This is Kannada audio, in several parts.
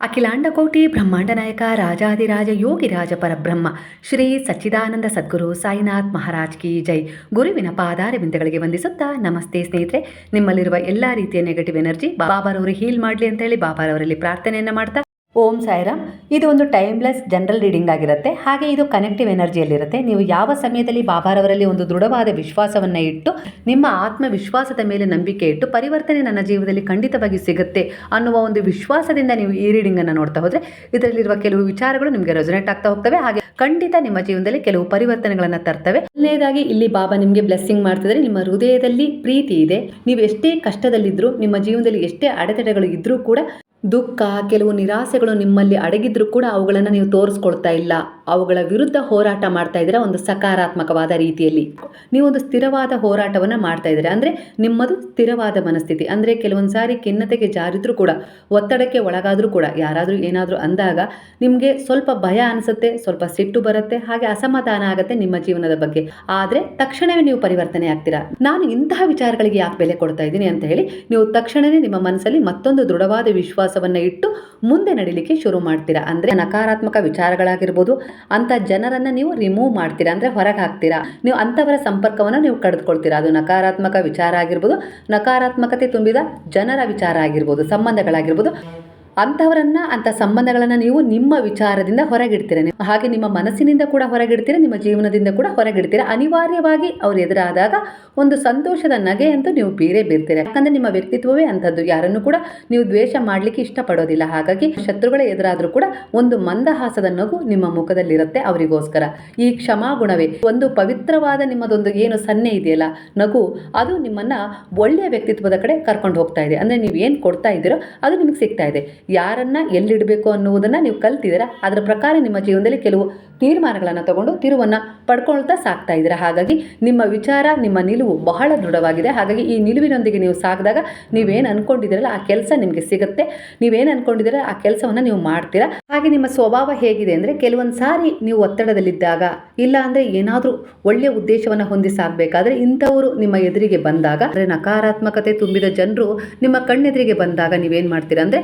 ಅಖಿಲಾಂಡಕೋಟಿ ಬ್ರಹ್ಮಾಂಡ ನಾಯಕ ರಾಜಾದಿರಾಜ ಯೋಗಿರಾಜ ಪರಬ್ರಹ್ಮ, ಶ್ರೀ ಸಚ್ಚಿದಾನಂದ ಸದ್ಗುರು ಸಾಯಿನಾಥ್ ಮಹಾರಾಜ್ ಕಿ ಜೈ. ಗುರುವಿನ ಪಾದಾರ ಬಿಂದಗಳಿಗೆ ವಂದಿಸುತ್ತಾ ನಮಸ್ತೆ ಸ್ನೇಹಿತರೆ. ನಿಮ್ಮಲ್ಲಿರುವ ಎಲ್ಲ ರೀತಿಯ ನೆಗೆಟಿವ್ ಎನರ್ಜಿ ಬಾಬಾರವರು ಹೀಲ್ ಮಾಡಲಿ ಅಂತ ಹೇಳಿ ಬಾಬಾರವರಲ್ಲಿ ಪ್ರಾರ್ಥನೆಯನ್ನು ಮಾಡ್ತಾ ಓಂ ಸಾಯಿರಾಮ್. ಇದು ಒಂದು ಟೈಮ್ಲೆಸ್ ಜನರಲ್ ರೀಡಿಂಗ್ ಆಗಿರುತ್ತೆ. ಹಾಗೆ ಇದು ಕನೆಕ್ಟಿವ್ ಎನರ್ಜಿಯಲ್ಲಿರುತ್ತೆ. ನೀವು ಯಾವ ಸಮಯದಲ್ಲಿ ಬಾಬಾರವರಲ್ಲಿ ಒಂದು ದೃಢವಾದ ವಿಶ್ವಾಸವನ್ನು ಇಟ್ಟು, ನಿಮ್ಮ ಆತ್ಮವಿಶ್ವಾಸದ ಮೇಲೆ ನಂಬಿಕೆ ಇಟ್ಟು ಪರಿವರ್ತನೆ ನನ್ನ ಜೀವನದಲ್ಲಿ ಖಂಡಿತವಾಗಿ ಸಿಗುತ್ತೆ ಅನ್ನುವ ಒಂದು ವಿಶ್ವಾಸದಿಂದ ನೀವು ಈ ರೀಡಿಂಗನ್ನು ನೋಡ್ತಾ ಹೋದರೆ, ಇದರಲ್ಲಿರುವ ಕೆಲವು ವಿಚಾರಗಳು ನಿಮಗೆ ರೆಸೊನೇಟ್ ಆಗ್ತಾ ಹೋಗ್ತವೆ. ಹಾಗೆ ಖಂಡಿತ ನಿಮ್ಮ ಜೀವನದಲ್ಲಿ ಕೆಲವು ಪರಿವರ್ತನೆಗಳನ್ನು ತರ್ತವೆ. ಮೊದಲನೇದಾಗಿ ಇಲ್ಲಿ ಬಾಬಾ ನಿಮಗೆ ಬ್ಲೆಸ್ಸಿಂಗ್ ಮಾಡ್ತಿದ್ರೆ ನಿಮ್ಮ ಹೃದಯದಲ್ಲಿ ಪ್ರೀತಿ ಇದೆ. ನೀವು ಎಷ್ಟೇ ಕಷ್ಟದಲ್ಲಿದ್ದರೂ ನಿಮ್ಮ ಜೀವನದಲ್ಲಿ ಎಷ್ಟೇ ಅಡೆತಡೆಗಳು ಇದ್ದರೂ ಕೂಡ ದುಃಖ ಕೆಲವು ನಿರಾಸೆಗಳು ನಿಮ್ಮಲ್ಲಿ ಅಡಗಿದ್ರೂ ಕೂಡ ಅವುಗಳನ್ನು ನೀವು ತೋರಿಸ್ಕೊಳ್ತಾ ಇಲ್ಲ. ಅವುಗಳ ವಿರುದ್ಧ ಹೋರಾಟ ಮಾಡ್ತಾ ಇದ್ದೀರಾ? ಒಂದು ಸಕಾರಾತ್ಮಕವಾದ ರೀತಿಯಲ್ಲಿ. ನೀವೊಂದು ಸ್ಥಿರವಾದ ಹೋರಾಟವನ್ನು ಮಾಡ್ತಾ ಇದ್ದೀರಾ? ಅಂದರೆ ನಿಮ್ಮದು ಸ್ಥಿರವಾದ ಮನಸ್ಥಿತಿ. ಅಂದರೆ ಕೆಲವೊಂದು ಸಾರಿ ಖಿನ್ನತೆಗೆ ಜಾರಿದ್ರೂ ಕೂಡ, ಒತ್ತಡಕ್ಕೆ ಒಳಗಾದರೂ ಕೂಡ, ಯಾರಾದರೂ ಏನಾದರೂ ಅಂದಾಗ ನಿಮಗೆ ಸ್ವಲ್ಪ ಭಯ ಅನಿಸುತ್ತೆ, ಸ್ವಲ್ಪ ಸಿಟ್ಟು ಬರುತ್ತೆ, ಹಾಗೆ ಅಸಮಾಧಾನ ಆಗುತ್ತೆ ನಿಮ್ಮ ಜೀವನದ ಬಗ್ಗೆ. ಆದರೆ ತಕ್ಷಣವೇ ನೀವು ಪರಿವರ್ತನೆ ಆಗ್ತೀರಾ? ನಾನು ಇಂತಹ ವಿಚಾರಗಳಿಗೆ ಯಾಕೆ ಬೆಲೆ ಕೊಡ್ತಾ ಇದ್ದೀನಿ ಅಂತ ಹೇಳಿ ನೀವು ತಕ್ಷಣವೇ ನಿಮ್ಮ ಮನಸ್ಸಲ್ಲಿ ಮತ್ತೊಂದು ದೃಢವಾದ ವಿಶ್ವಾಸವನ್ನು ಇಟ್ಟು ಮುಂದೆ ನಡೀಲಿಕ್ಕೆ ಶುರು ಮಾಡ್ತೀರಾ? ಅಂದರೆ ನಕಾರಾತ್ಮಕ ವಿಚಾರಗಳಾಗಿರ್ಬೋದು ಅಂಥ ಜನರನ್ನು ನೀವು ರಿಮೂವ್ ಮಾಡ್ತೀರಾ? ಅಂದರೆ ಹೊರಗೆ ಹಾಕ್ತೀರಾ? ನೀವು ಅಂಥವರ ಸಂಪರ್ಕವನ್ನು ನೀವು ಕಳೆದುಕೊಳ್ತೀರಾ ಅದು ನಕಾರಾತ್ಮಕ ವಿಚಾರ ಆಗಿರ್ಬೋದು, ನಕಾರಾತ್ಮಕತೆ ತುಂಬಿದ ಜನರ ವಿಚಾರ ಆಗಿರ್ಬೋದು, ಸಂಬಂಧಗಳಾಗಿರ್ಬೋದು. ಅಂಥವರನ್ನ ಅಂತ ಸಂಬಂಧಗಳನ್ನ ನೀವು ನಿಮ್ಮ ವಿಚಾರದಿಂದ ಹೊರಗಿಡ್ತೀರ. ಹಾಗೆ ನಿಮ್ಮ ಮನಸ್ಸಿನಿಂದ ಕೂಡ ಹೊರಗಿಡ್ತೀರ, ನಿಮ್ಮ ಜೀವನದಿಂದ ಕೂಡ ಹೊರಗಿಡ್ತೀರ. ಅನಿವಾರ್ಯವಾಗಿ ಅವ್ರು ಎದುರಾದಾಗ ಒಂದು ಸಂತೋಷದ ನಗೆ ಅಂತೂ ನೀವು ಬೇರೆ ಬೀರ್ತೀರ. ಯಾಕಂದ್ರೆ ನಿಮ್ಮ ವ್ಯಕ್ತಿತ್ವವೇ ಅಂಥದ್ದು. ಯಾರನ್ನು ಕೂಡ ನೀವು ದ್ವೇಷ ಮಾಡಲಿಕ್ಕೆ ಇಷ್ಟಪಡೋದಿಲ್ಲ. ಹಾಗಾಗಿ ಶತ್ರುಗಳೇ ಎದುರಾದರೂ ಕೂಡ ಒಂದು ಮಂದಹಾಸದ ನಗು ನಿಮ್ಮ ಮುಖದಲ್ಲಿರುತ್ತೆ ಅವರಿಗೋಸ್ಕರ. ಈ ಕ್ಷಮಾಗುಣವೇ ಒಂದು ಪವಿತ್ರವಾದ ನಿಮ್ಮದೊಂದು ಏನು ಸನ್ನೆ ಇದೆಯಲ್ಲ, ನಗು, ಅದು ನಿಮ್ಮನ್ನ ಒಳ್ಳೆಯ ವ್ಯಕ್ತಿತ್ವದ ಕಡೆ ಕರ್ಕೊಂಡು ಹೋಗ್ತಾ ಇದೆ. ಅಂದ್ರೆ ನೀವು ಏನು ಕೊಡ್ತಾ ಇದ್ದೀರೋ ಅದು ನಿಮಗೆ ಸಿಗ್ತಾ ಇದೆ. ಯಾರನ್ನ ಎಲ್ಲಿಡಬೇಕು ಅನ್ನುವುದನ್ನು ನೀವು ಕಲ್ತಿದ್ದೀರಾ? ಅದರ ಪ್ರಕಾರ ನಿಮ್ಮ ಜೀವನದಲ್ಲಿ ಕೆಲವು ತೀರ್ಮಾನಗಳನ್ನು ತಗೊಂಡು ತಿರುವನ್ನು ಪಡ್ಕೊಳ್ತಾ ಸಾಕ್ತಾ ಇದ್ದೀರಾ? ಹಾಗಾಗಿ ನಿಮ್ಮ ವಿಚಾರ, ನಿಮ್ಮ ನಿಲುವು ಬಹಳ ದೃಢವಾಗಿದೆ. ಹಾಗಾಗಿ ಈ ನಿಲುವಿನೊಂದಿಗೆ ನೀವು ಸಾಕಿದಾಗ ನೀವೇನು ಅಂದ್ಕೊಂಡಿದ್ದೀರಲ್ಲ ಆ ಕೆಲಸ ನಿಮಗೆ ಸಿಗುತ್ತೆ. ನೀವೇನು ಅನ್ಕೊಂಡಿದ್ದೀರ ಆ ಕೆಲಸವನ್ನು ನೀವು ಮಾಡ್ತೀರಾ? ಹಾಗೆ ನಿಮ್ಮ ಸ್ವಭಾವ ಹೇಗಿದೆ ಅಂದರೆ ಕೆಲವೊಂದು ಸಾರಿ ನೀವು ಒತ್ತಡದಲ್ಲಿದ್ದಾಗ, ಇಲ್ಲ ಅಂದರೆ ಏನಾದರೂ ಒಳ್ಳೆಯ ಉದ್ದೇಶವನ್ನು ಹೊಂದಿ ಸಾಗಬೇಕಾದ್ರೆ ಇಂಥವರು ನಿಮ್ಮ ಎದುರಿಗೆ ಬಂದಾಗ, ಅಂದರೆ ನಕಾರಾತ್ಮಕತೆ ತುಂಬಿದ ಜನರು ನಿಮ್ಮ ಕಣ್ಣೆದುರಿಗೆ ಬಂದಾಗ ನೀವೇನು ಮಾಡ್ತೀರಾ ಅಂದರೆ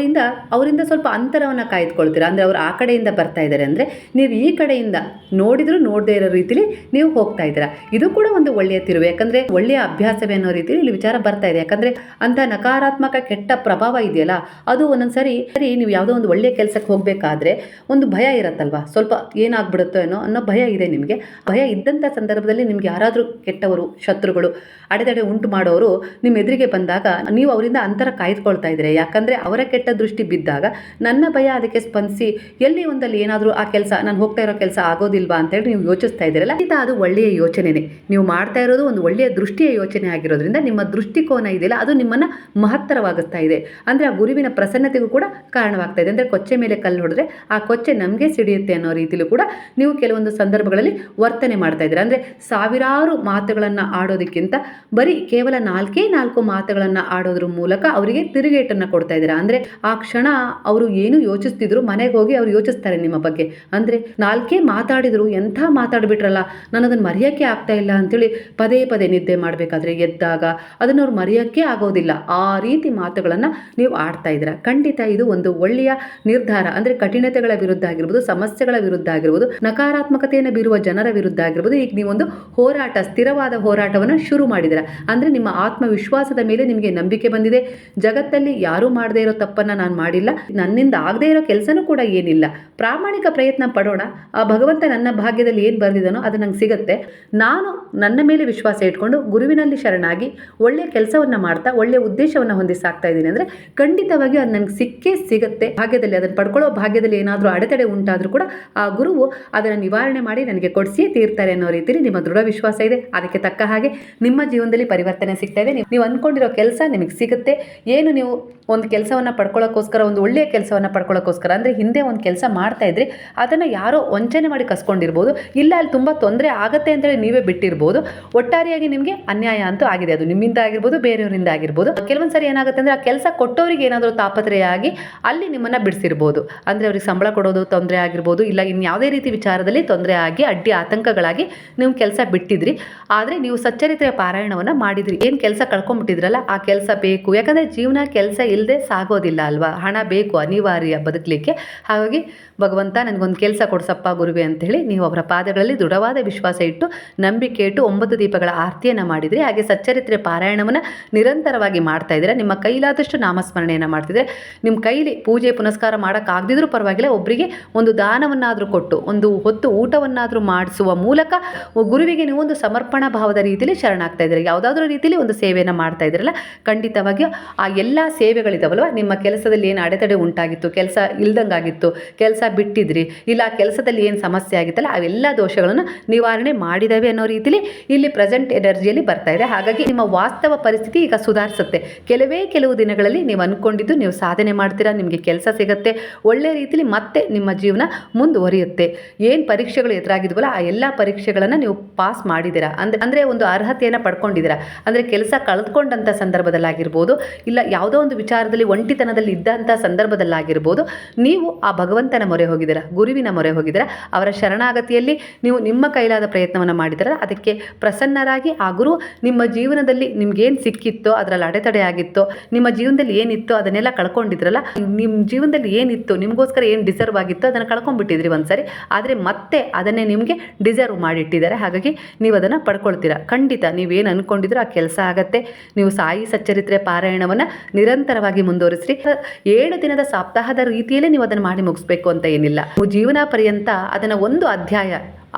ಅವರಿಂದ ಅವರಿಂದ ಸ್ವಲ್ಪ ಅಂತರವನ್ನು ಕಾಯ್ದುಕೊಳ್ತೀರಾ? ಅಂದರೆ ಅವರು ಆ ಕಡೆಯಿಂದ ಬರ್ತಾ ಇದ್ದಾರೆ ಅಂದರೆ ನೀವು ಈ ಕಡೆಯಿಂದ ನೋಡಿದರೂ ನೋಡದೇ ಇರೋ ರೀತಿಲಿ ನೀವು ಹೋಗ್ತಾ ಇದ್ದೀರಾ? ಇದು ಕೂಡ ಒಂದು ಒಳ್ಳೆಯ ತಿರುವು. ಯಾಕಂದರೆ ಒಳ್ಳೆಯ ಅಭ್ಯಾಸವೇ ಅನ್ನೋ ರೀತಿಲಿ ಇಲ್ಲಿ ವಿಚಾರ ಬರ್ತಾ ಇದೆ. ಯಾಕಂದರೆ ಅಂಥ ನಕಾರಾತ್ಮಕ ಕೆಟ್ಟ ಪ್ರಭಾವ ಇದೆಯಲ್ಲ, ಅದು ಒಂದೊಂದು ಸರಿ ಸರಿ, ನೀವು ಯಾವುದೋ ಒಂದು ಒಳ್ಳೆಯ ಕೆಲಸಕ್ಕೆ ಹೋಗಬೇಕಾದ್ರೆ ಒಂದು ಭಯ ಇರುತ್ತಲ್ವಾ? ಸ್ವಲ್ಪ ಏನಾಗ್ಬಿಡುತ್ತೋ ಏನೋ ಅನ್ನೋ ಭಯ ಇದೆ ನಿಮಗೆ. ಭಯ ಇದ್ದಂಥ ಸಂದರ್ಭದಲ್ಲಿ ನಿಮ್ಗೆ ಯಾರಾದರೂ ಕೆಟ್ಟವರು, ಶತ್ರುಗಳು, ಅಡೆತಡೆ ಉಂಟು ಮಾಡೋರು ನಿಮ್ಮ ಎದುರಿಗೆ ಬಂದಾಗ ನೀವು ಅವರಿಂದ ಅಂತರ ಕಾಯ್ದುಕೊಳ್ತಾ ಇದ್ದೀರಿ. ಯಾಕಂದರೆ ಅವರ ಕೆಟ್ಟ ದೃಷ್ಟಿ ಬಿದ್ದಾಗ ನನ್ನ ಭಯ ಅದಕ್ಕೆ ಸ್ಪಂದಿಸಿ, ಎಲ್ಲಿ ಒಂದಲ್ಲಿ ಏನಾದರೂ ಆ ಕೆಲಸ, ನಾನು ಹೋಗ್ತಾ ಇರೋ ಕೆಲಸ ಆಗೋದಿಲ್ವಾ ಅಂತೇಳಿ ನೀವು ಯೋಚಿಸ್ತಾ ಇದ್ದೀರಲ್ಲ ಇದು ಅದು ಒಳ್ಳೆಯ ಯೋಚನೆನೇ. ನೀವು ಮಾಡ್ತಾ ಇರೋದು ಒಂದು ಒಳ್ಳೆಯ ದೃಷ್ಟಿಯ ಯೋಚನೆ ಆಗಿರೋದ್ರಿಂದ ನಿಮ್ಮ ದೃಷ್ಟಿಕೋನ ಇದೆಯಲ್ಲ, ಅದು ನಿಮ್ಮನ್ನು ಮಹತ್ತರವಾಗಿಸ್ತಾ ಇದೆ. ಅಂದರೆ ಆ ಗುರುವಿನ ಪ್ರಸನ್ನತೆಗೂ ಕೂಡ ಕಾರಣವಾಗ್ತಾ ಇದೆ. ಅಂದರೆ ಕೊಚ್ಚೆ ಮೇಲೆ ಕಲ್ಲು ನೋಡಿದ್ರೆ ಆ ಕೊಚ್ಚೆ ನಮಗೆ ಸಿಡಿಯುತ್ತೆ ಅನ್ನೋ ರೀತಿಲೂ ಕೂಡ ನೀವು ಕೆಲವೊಂದು ಸಂದರ್ಭಗಳಲ್ಲಿ ವರ್ತನೆ ಮಾಡ್ತಾ ಇದ್ದೀರಾ. ಅಂದರೆ ಸಾವಿರಾರು ಮಾತುಗಳನ್ನು ಆಡೋದಕ್ಕಿಂತ ಬರೀ ಕೇವಲ ನಾಲ್ಕೇ ನಾಲ್ಕು ಮಾತುಗಳನ್ನು ಆಡೋದ್ರ ಮೂಲಕ ಅವರಿಗೆ ತಿರುಗೇಟನ್ನು ಕೊಡ್ತಾ ಇದ್ದೀರಾ. ಅಂದರೆ ಆ ಕ್ಷಣ ಅವರು ಏನು ಯೋಚಿಸ್ತಿದ್ರು, ಮನೆಗೆ ಹೋಗಿ ಅವ್ರು ಯೋಚಿಸ್ತಾರೆ ನಿಮ್ಮ ಬಗ್ಗೆ. ಅಂದರೆ ನಾಲ್ಕೇ ಮಾತಾಡಿದ್ರು, ಎಂಥ ಮಾತಾಡ್ಬಿಟ್ರಲ್ಲ ನಾನು ಅದನ್ನು ಮರೆಯೋಕ್ಕೆ ಆಗ್ತಾ ಇಲ್ಲ ಅಂತೇಳಿ ಪದೇ ಪದೇ ನಿದ್ದೆ ಮಾಡಬೇಕಾದ್ರೆ ಎದ್ದಾಗ ಅದನ್ನು ಅವ್ರು ಮರೆಯೋಕ್ಕೆ ಆಗೋದಿಲ್ಲ. ಆ ರೀತಿ ಮಾತುಗಳನ್ನು ನೀವು ಆಡ್ತಾ ಇದ್ದೀರಾ. ಖಂಡಿತ ಇದು ಒಂದು ಒಳ್ಳೆಯ ನಿರ್ಧಾರ. ಅಂದರೆ ಕಠಿಣತೆಗಳ ವಿರುದ್ಧ ಆಗಿರ್ಬೋದು, ಸಮಸ್ಯೆಗಳ ವಿರುದ್ಧ ಆಗಿರ್ಬೋದು, ನಕಾರಾತ್ಮಕತೆಯನ್ನು ಬೀರುವ ಜನರ ವಿರುದ್ಧ ಆಗಿರ್ಬೋದು, ಈಗ ನೀವೊಂದು ಹೋರಾಟ, ಸ್ಥಿರವಾದ ಹೋರಾಟವನ್ನು ಶುರು ಮಾಡಿದ್ದೀರಾ. ಅಂದರೆ ನಿಮ್ಮ ಆತ್ಮವಿಶ್ವಾಸದ ಮೇಲೆ ನಿಮಗೆ ನಂಬಿಕೆ ಬಂದಿದೆ. ಜಗತ್ತಲ್ಲಿ ಯಾರೂ ಮಾಡದೇ ಇರೋ ತಪ್ಪನ್ನು ನಾನು ಮಾಡಿಲ್ಲ. ನನ್ನಿಂದ ಆಗದೇ ಇರೋ ಕೆಲಸನೂ ಕೂಡ ಏನಿಲ್ಲ. ಪ್ರಾಮಾಣಿಕ ಪ್ರಯತ್ನ ಪಡೋಣ. ಆ ಭಗವಂತ ನನ್ನ ಭಾಗ್ಯದಲ್ಲಿ ಏನು ಬರೆದಿದ್ದಾನೋ ಅದು ನಂಗೆ ಸಿಗುತ್ತೆ. ನಾನು ನನ್ನ ಮೇಲೆ ವಿಶ್ವಾಸ ಇಟ್ಕೊಂಡು ಗುರುವಿನಲ್ಲಿ ಶರಣಾಗಿ ಒಳ್ಳೆಯ ಕೆಲಸವನ್ನು ಮಾಡ್ತಾ ಒಳ್ಳೆಯ ಉದ್ದೇಶವನ್ನು ಹೊಂದಿ ಸಾಕ್ತಾ ಇದ್ದೀನಿ ಅಂದರೆ ಖಂಡಿತವಾಗಿ ಅದು ನನಗೆ ಸಿಕ್ಕೇ ಸಿಗುತ್ತೆ. ಭಾಗ್ಯದಲ್ಲಿ ಅದನ್ನು ಪಡ್ಕೊಳ್ಳೋ ಭಾಗ್ಯದಲ್ಲಿ ಏನಾದರೂ ಅಡೆತಡೆ ಉಂಟಾದರೂ ಕೂಡ ಆ ಗುರುವು ಅದನ್ನು ನಿವಾರಣೆ ಮಾಡಿ ನನಗೆ ಕೊಡಿಸಿಯೇ ತೀರ್ತಾರೆ ಅನ್ನೋ ರೀತಿಯಲ್ಲಿ ನಿಮ್ಮ ದೃಢ ವಿಶ್ವಾಸ ಇದೆ. ಅದಕ್ಕೆ ತಕ್ಕ ಹಾಗೆ ನಿಮ್ಮ ಜೀವನದಲ್ಲಿ ಪರಿವರ್ತನೆ ಸಿಗ್ತಾ ಇದೆ. ನೀವು ಅಂದ್ಕೊಂಡಿರೋ ಕೆಲಸ ನಿಮಗೆ ಸಿಗುತ್ತೆ. ಏನು ನೀವು ಒಂದು ಕೆಲಸವನ್ನು ಪಡ್ಕೊಳ್ಳೋಕ್ಕೋಸ್ಕರ, ಒಂದು ಒಳ್ಳೆಯ ಕೆಲಸವನ್ನು ಪಡ್ಕೊಳ್ಳೋಕ್ಕೋಸ್ಕರ, ಅಂದರೆ ಹಿಂದೆ ಒಂದು ಕೆಲಸ ಮಾಡ್ತಾ ಇದ್ರಿ, ಅದನ್ನು ಯಾರೋ ವಂಚನೆ ಮಾಡಿ ಕಸ್ಕೊಂಡಿರ್ಬೋದು, ಇಲ್ಲ ಅಲ್ಲಿ ತುಂಬ ತೊಂದರೆ ಆಗುತ್ತೆ ಅಂತೇಳಿ ನೀವೇ ಬಿಟ್ಟಿರ್ಬೋದು, ಒಟ್ಟಾರೆಯಾಗಿ ನಿಮಗೆ ಅನ್ಯಾಯ ಅಂತೂ ಆಗಿದೆ. ಅದು ನಿಮ್ಮಿಂದ ಆಗಿರ್ಬೋದು, ಬೇರೆಯವರಿಂದ ಆಗಿರ್ಬೋದು. ಕೆಲವೊಂದು ಸರಿ ಏನಾಗುತ್ತೆ ಅಂದರೆ ಆ ಕೆಲಸ ಕೊಟ್ಟವರಿಗೆ ಏನಾದರೂ ತಾಪತ್ರೆಯಾಗಿ ಅಲ್ಲಿ ನಿಮ್ಮನ್ನು ಬಿಡಿಸಿರ್ಬೋದು. ಅಂದರೆ ಅವ್ರಿಗೆ ಸಂಬಳ ಕೊಡೋದು ತೊಂದರೆ ಆಗಿರ್ಬೋದು, ಇಲ್ಲ ಇನ್ನು ಯಾವುದೇ ರೀತಿ ವಿಚಾರದಲ್ಲಿ ತೊಂದರೆ ಆಗಿ, ಅಡ್ಡಿ ಆತಂಕಗಳಾಗಿ ನೀವು ಕೆಲಸ ಬಿಟ್ಟಿದ್ರಿ, ಆದರೆ ನೀವು ಸಚ್ಚರಿತ್ರೆಯ ಪಾರಾಯಣವನ್ನು ಮಾಡಿದ್ರಿ. ಏನು ಕೆಲಸ ಕಳ್ಕೊಂಡ್ಬಿಟ್ಟಿದ್ರಲ್ಲ, ಆ ಕೆಲಸ ಬೇಕು. ಯಾಕಂದರೆ ಜೀವನ ಕೆಲಸ ಇಲ್ಲದೆ ಸಾಗೋದಿಲ್ಲ. ಇಲ್ಲ ಅಲ್ವಾ? ಹಣ ಬೇಕು, ಅನಿವಾರ್ಯ ಬದುಕಲಿಕ್ಕೆ. ಹಾಗಾಗಿ ಭಗವಂತ ನನಗೊಂದು ಕೆಲಸ ಕೊಡ್ಸಪ್ಪ ಗುರುವೆ ಅಂತ ಹೇಳಿ ನೀವು ಅವರ ಪಾದಗಳಲ್ಲಿ ದೃಢವಾದ ವಿಶ್ವಾಸ ಇಟ್ಟು ನಂಬಿಕೆ ಇಟ್ಟು ಒಂಬತ್ತು ದೀಪಗಳ ಆರತಿಯನ್ನು ಮಾಡಿದರೆ, ಹಾಗೆ ಸಚ್ಚರಿತ್ರೆ ಪಾರಾಯಣವನ್ನು ನಿರಂತರವಾಗಿ ಮಾಡ್ತಾ ಇದ್ದೀರಾ ನಿಮ್ಮ ಕೈಲಾದಷ್ಟು ನಾಮಸ್ಮರಣೆಯನ್ನು ಮಾಡ್ತಿದ್ರೆ ನಿಮ್ಮ ಕೈಲಿ ಪೂಜೆ ಪುನಸ್ಕಾರ ಮಾಡೋಕ್ಕಾಗದಿದ್ರೂ ಪರವಾಗಿಲ್ಲ ಒಬ್ಬರಿಗೆ ಒಂದು ದಾನವನ್ನಾದರೂ ಕೊಟ್ಟು, ಒಂದು ಹೊತ್ತು ಊಟವನ್ನಾದರೂ ಮಾಡಿಸುವ ಮೂಲಕ ಗುರುವಿಗೆ ನೀವು ಒಂದು ಸಮರ್ಪಣಾ ಭಾವದ ರೀತಿಯಲ್ಲಿ ಶರಣಾಗ್ತಾ ಇದ್ದೀರಾ. ಯಾವುದಾದ್ರೂ ರೀತಿಯಲ್ಲಿ ಒಂದು ಸೇವೆಯನ್ನು ಮಾಡ್ತಾ ಇದ್ದೀರಲ್ಲ, ಖಂಡಿತವಾಗಿಯೂ ಆ ಎಲ್ಲ ಸೇವೆಗಳಿದಾವಲ್ವ? ನಿಮ್ಮ ಕೆಲಸದಲ್ಲಿ ಏನು ಅಡೆತಡೆ ಉಂಟಾಗಿತ್ತು, ಕೆಲಸ ಇಲ್ದಂಗಾಗಿತ್ತು, ಕೆಲಸ ಬಿಟ್ಟಿದ್ರಿ, ಇಲ್ಲ ಕೆಲಸದಲ್ಲಿ ಏನು ಸಮಸ್ಯೆ ಆಗಿತ್ತಲ್ಲ, ಅವೆಲ್ಲ ದೋಷಗಳನ್ನು ನಿವಾರಣೆ ಮಾಡಿದಾವೆ ಅನ್ನೋ ರೀತಿಯಲ್ಲಿ ಇಲ್ಲಿ ಪ್ರೆಸೆಂಟ್ ಎನರ್ಜಿಯಲ್ಲಿ ಬರ್ತಾ ಇದೆ. ಹಾಗಾಗಿ ನಿಮ್ಮ ವಾಸ್ತವ ಪರಿಸ್ಥಿತಿ ಈಗ ಸುಧಾರಿಸುತ್ತೆ. ಕೆಲವೇ ಕೆಲವು ದಿನಗಳಲ್ಲಿ ನೀವು ಅಂದ್ಕೊಂಡಿದ್ದು ನೀವು ಸಾಧನೆ ಮಾಡ್ತೀರಾ, ನಿಮಗೆ ಕೆಲಸ ಸಿಗುತ್ತೆ, ಒಳ್ಳೆ ರೀತಿಲಿ ಮತ್ತೆ ನಿಮ್ಮ ಜೀವನ ಮುಂದುವರಿಯುತ್ತೆ. ಏನು ಪರೀಕ್ಷೆಗಳು ಎದುರಾಗಿದ್ವಲ್ಲ, ಆ ಎಲ್ಲ ಪರೀಕ್ಷೆಗಳನ್ನು ನೀವು ಪಾಸ್ ಮಾಡಿದ್ದೀರಾ? ಅಂದ್ರೆ ಅಂದರೆ ಒಂದು ಅರ್ಹತೆಯನ್ನು ಪಡ್ಕೊಂಡಿದ್ದೀರಾ? ಅಂದರೆ ಕೆಲಸ ಕಳೆದುಕೊಂಡಂಥ ಸಂದರ್ಭದಲ್ಲಾಗಿರ್ಬೋದು, ಇಲ್ಲ ಯಾವುದೋ ಒಂದು ವಿಚಾರದಲ್ಲಿ ಒಂಟಿತನದಲ್ಲಿ ಇದ್ದಂಥ ಸಂದರ್ಭದಲ್ಲಾಗಿರ್ಬೋದು, ನೀವು ಆ ಭಗವಂತನ ಮೊರೆ ಹೋಗಿದ್ದೀರಾ, ಗುರುವಿನ ಮೊರೆ ಹೋಗಿದ್ದೀರಾ, ಅವರ ಶರಣಾಗತಿಯಲ್ಲಿ ನೀವು ನಿಮ್ಮ ಕೈಲಾದ ಪ್ರಯತ್ನವನ್ನು ಮಾಡಿದ್ದೀರಾ, ಅದಕ್ಕೆ ಪ್ರಸನ್ನರಾಗಿ ಆ ಗುರು ನಿಮ್ಮ ಜೀವನದಲ್ಲಿ ನಿಮ್ಗೇನು ಸಿಕ್ಕಿತ್ತೋ, ಅದರಲ್ಲಿ ಅಡೆತಡೆ ಆಗಿತ್ತೋ, ನಿಮ್ಮ ಜೀವನದಲ್ಲಿ ಏನಿತ್ತೋ ಅದನ್ನೆಲ್ಲ ಕಳ್ಕೊಂಡಿದ್ರಲ್ಲ ನಿಮ್ಮ ಜೀವನದಲ್ಲಿ ಏನಿತ್ತು, ನಿಮಗೋಸ್ಕರ ಏನು ಡಿಸರ್ವ್ ಆಗಿತ್ತು ಅದನ್ನು ಕಳ್ಕೊಂಡ್ಬಿಟ್ಟಿದ್ರಿ ಒಂದ್ಸರಿ, ಆದರೆ ಮತ್ತೆ ಅದನ್ನೇ ನಿಮಗೆ ಡಿಸರ್ವ್ ಮಾಡಿಟ್ಟಿದ್ದಾರೆ, ಹಾಗಾಗಿ ನೀವು ಅದನ್ನು ಪಡ್ಕೊಳ್ತೀರಾ. ಖಂಡಿತ ನೀವೇನು ಅಂದ್ಕೊಂಡಿದ್ರೋ ಆ ಕೆಲಸ ಆಗತ್ತೆ. ನೀವು ಸಾಯಿ ಸಚ್ಚರಿತ್ರೆ ಪಾರಾಯಣವನ್ನು ನಿರಂತರವಾಗಿ ಮುಂದುವರಿಸ್ರಿ. ಏಳು ದಿನದ ಸಪ್ತಾಹದ ರೀತಿಯಲ್ಲೇ ನೀವು ಅದನ್ನು ಮಾಡಿ ಮುಗಿಸ್ಬೇಕು ಅಂತ ಏನಿಲ್ಲ. ನೀವು ಜೀವನ ಪರ್ಯಂತ ಅದನ್ನು ಒಂದು ಅಧ್ಯಾಯ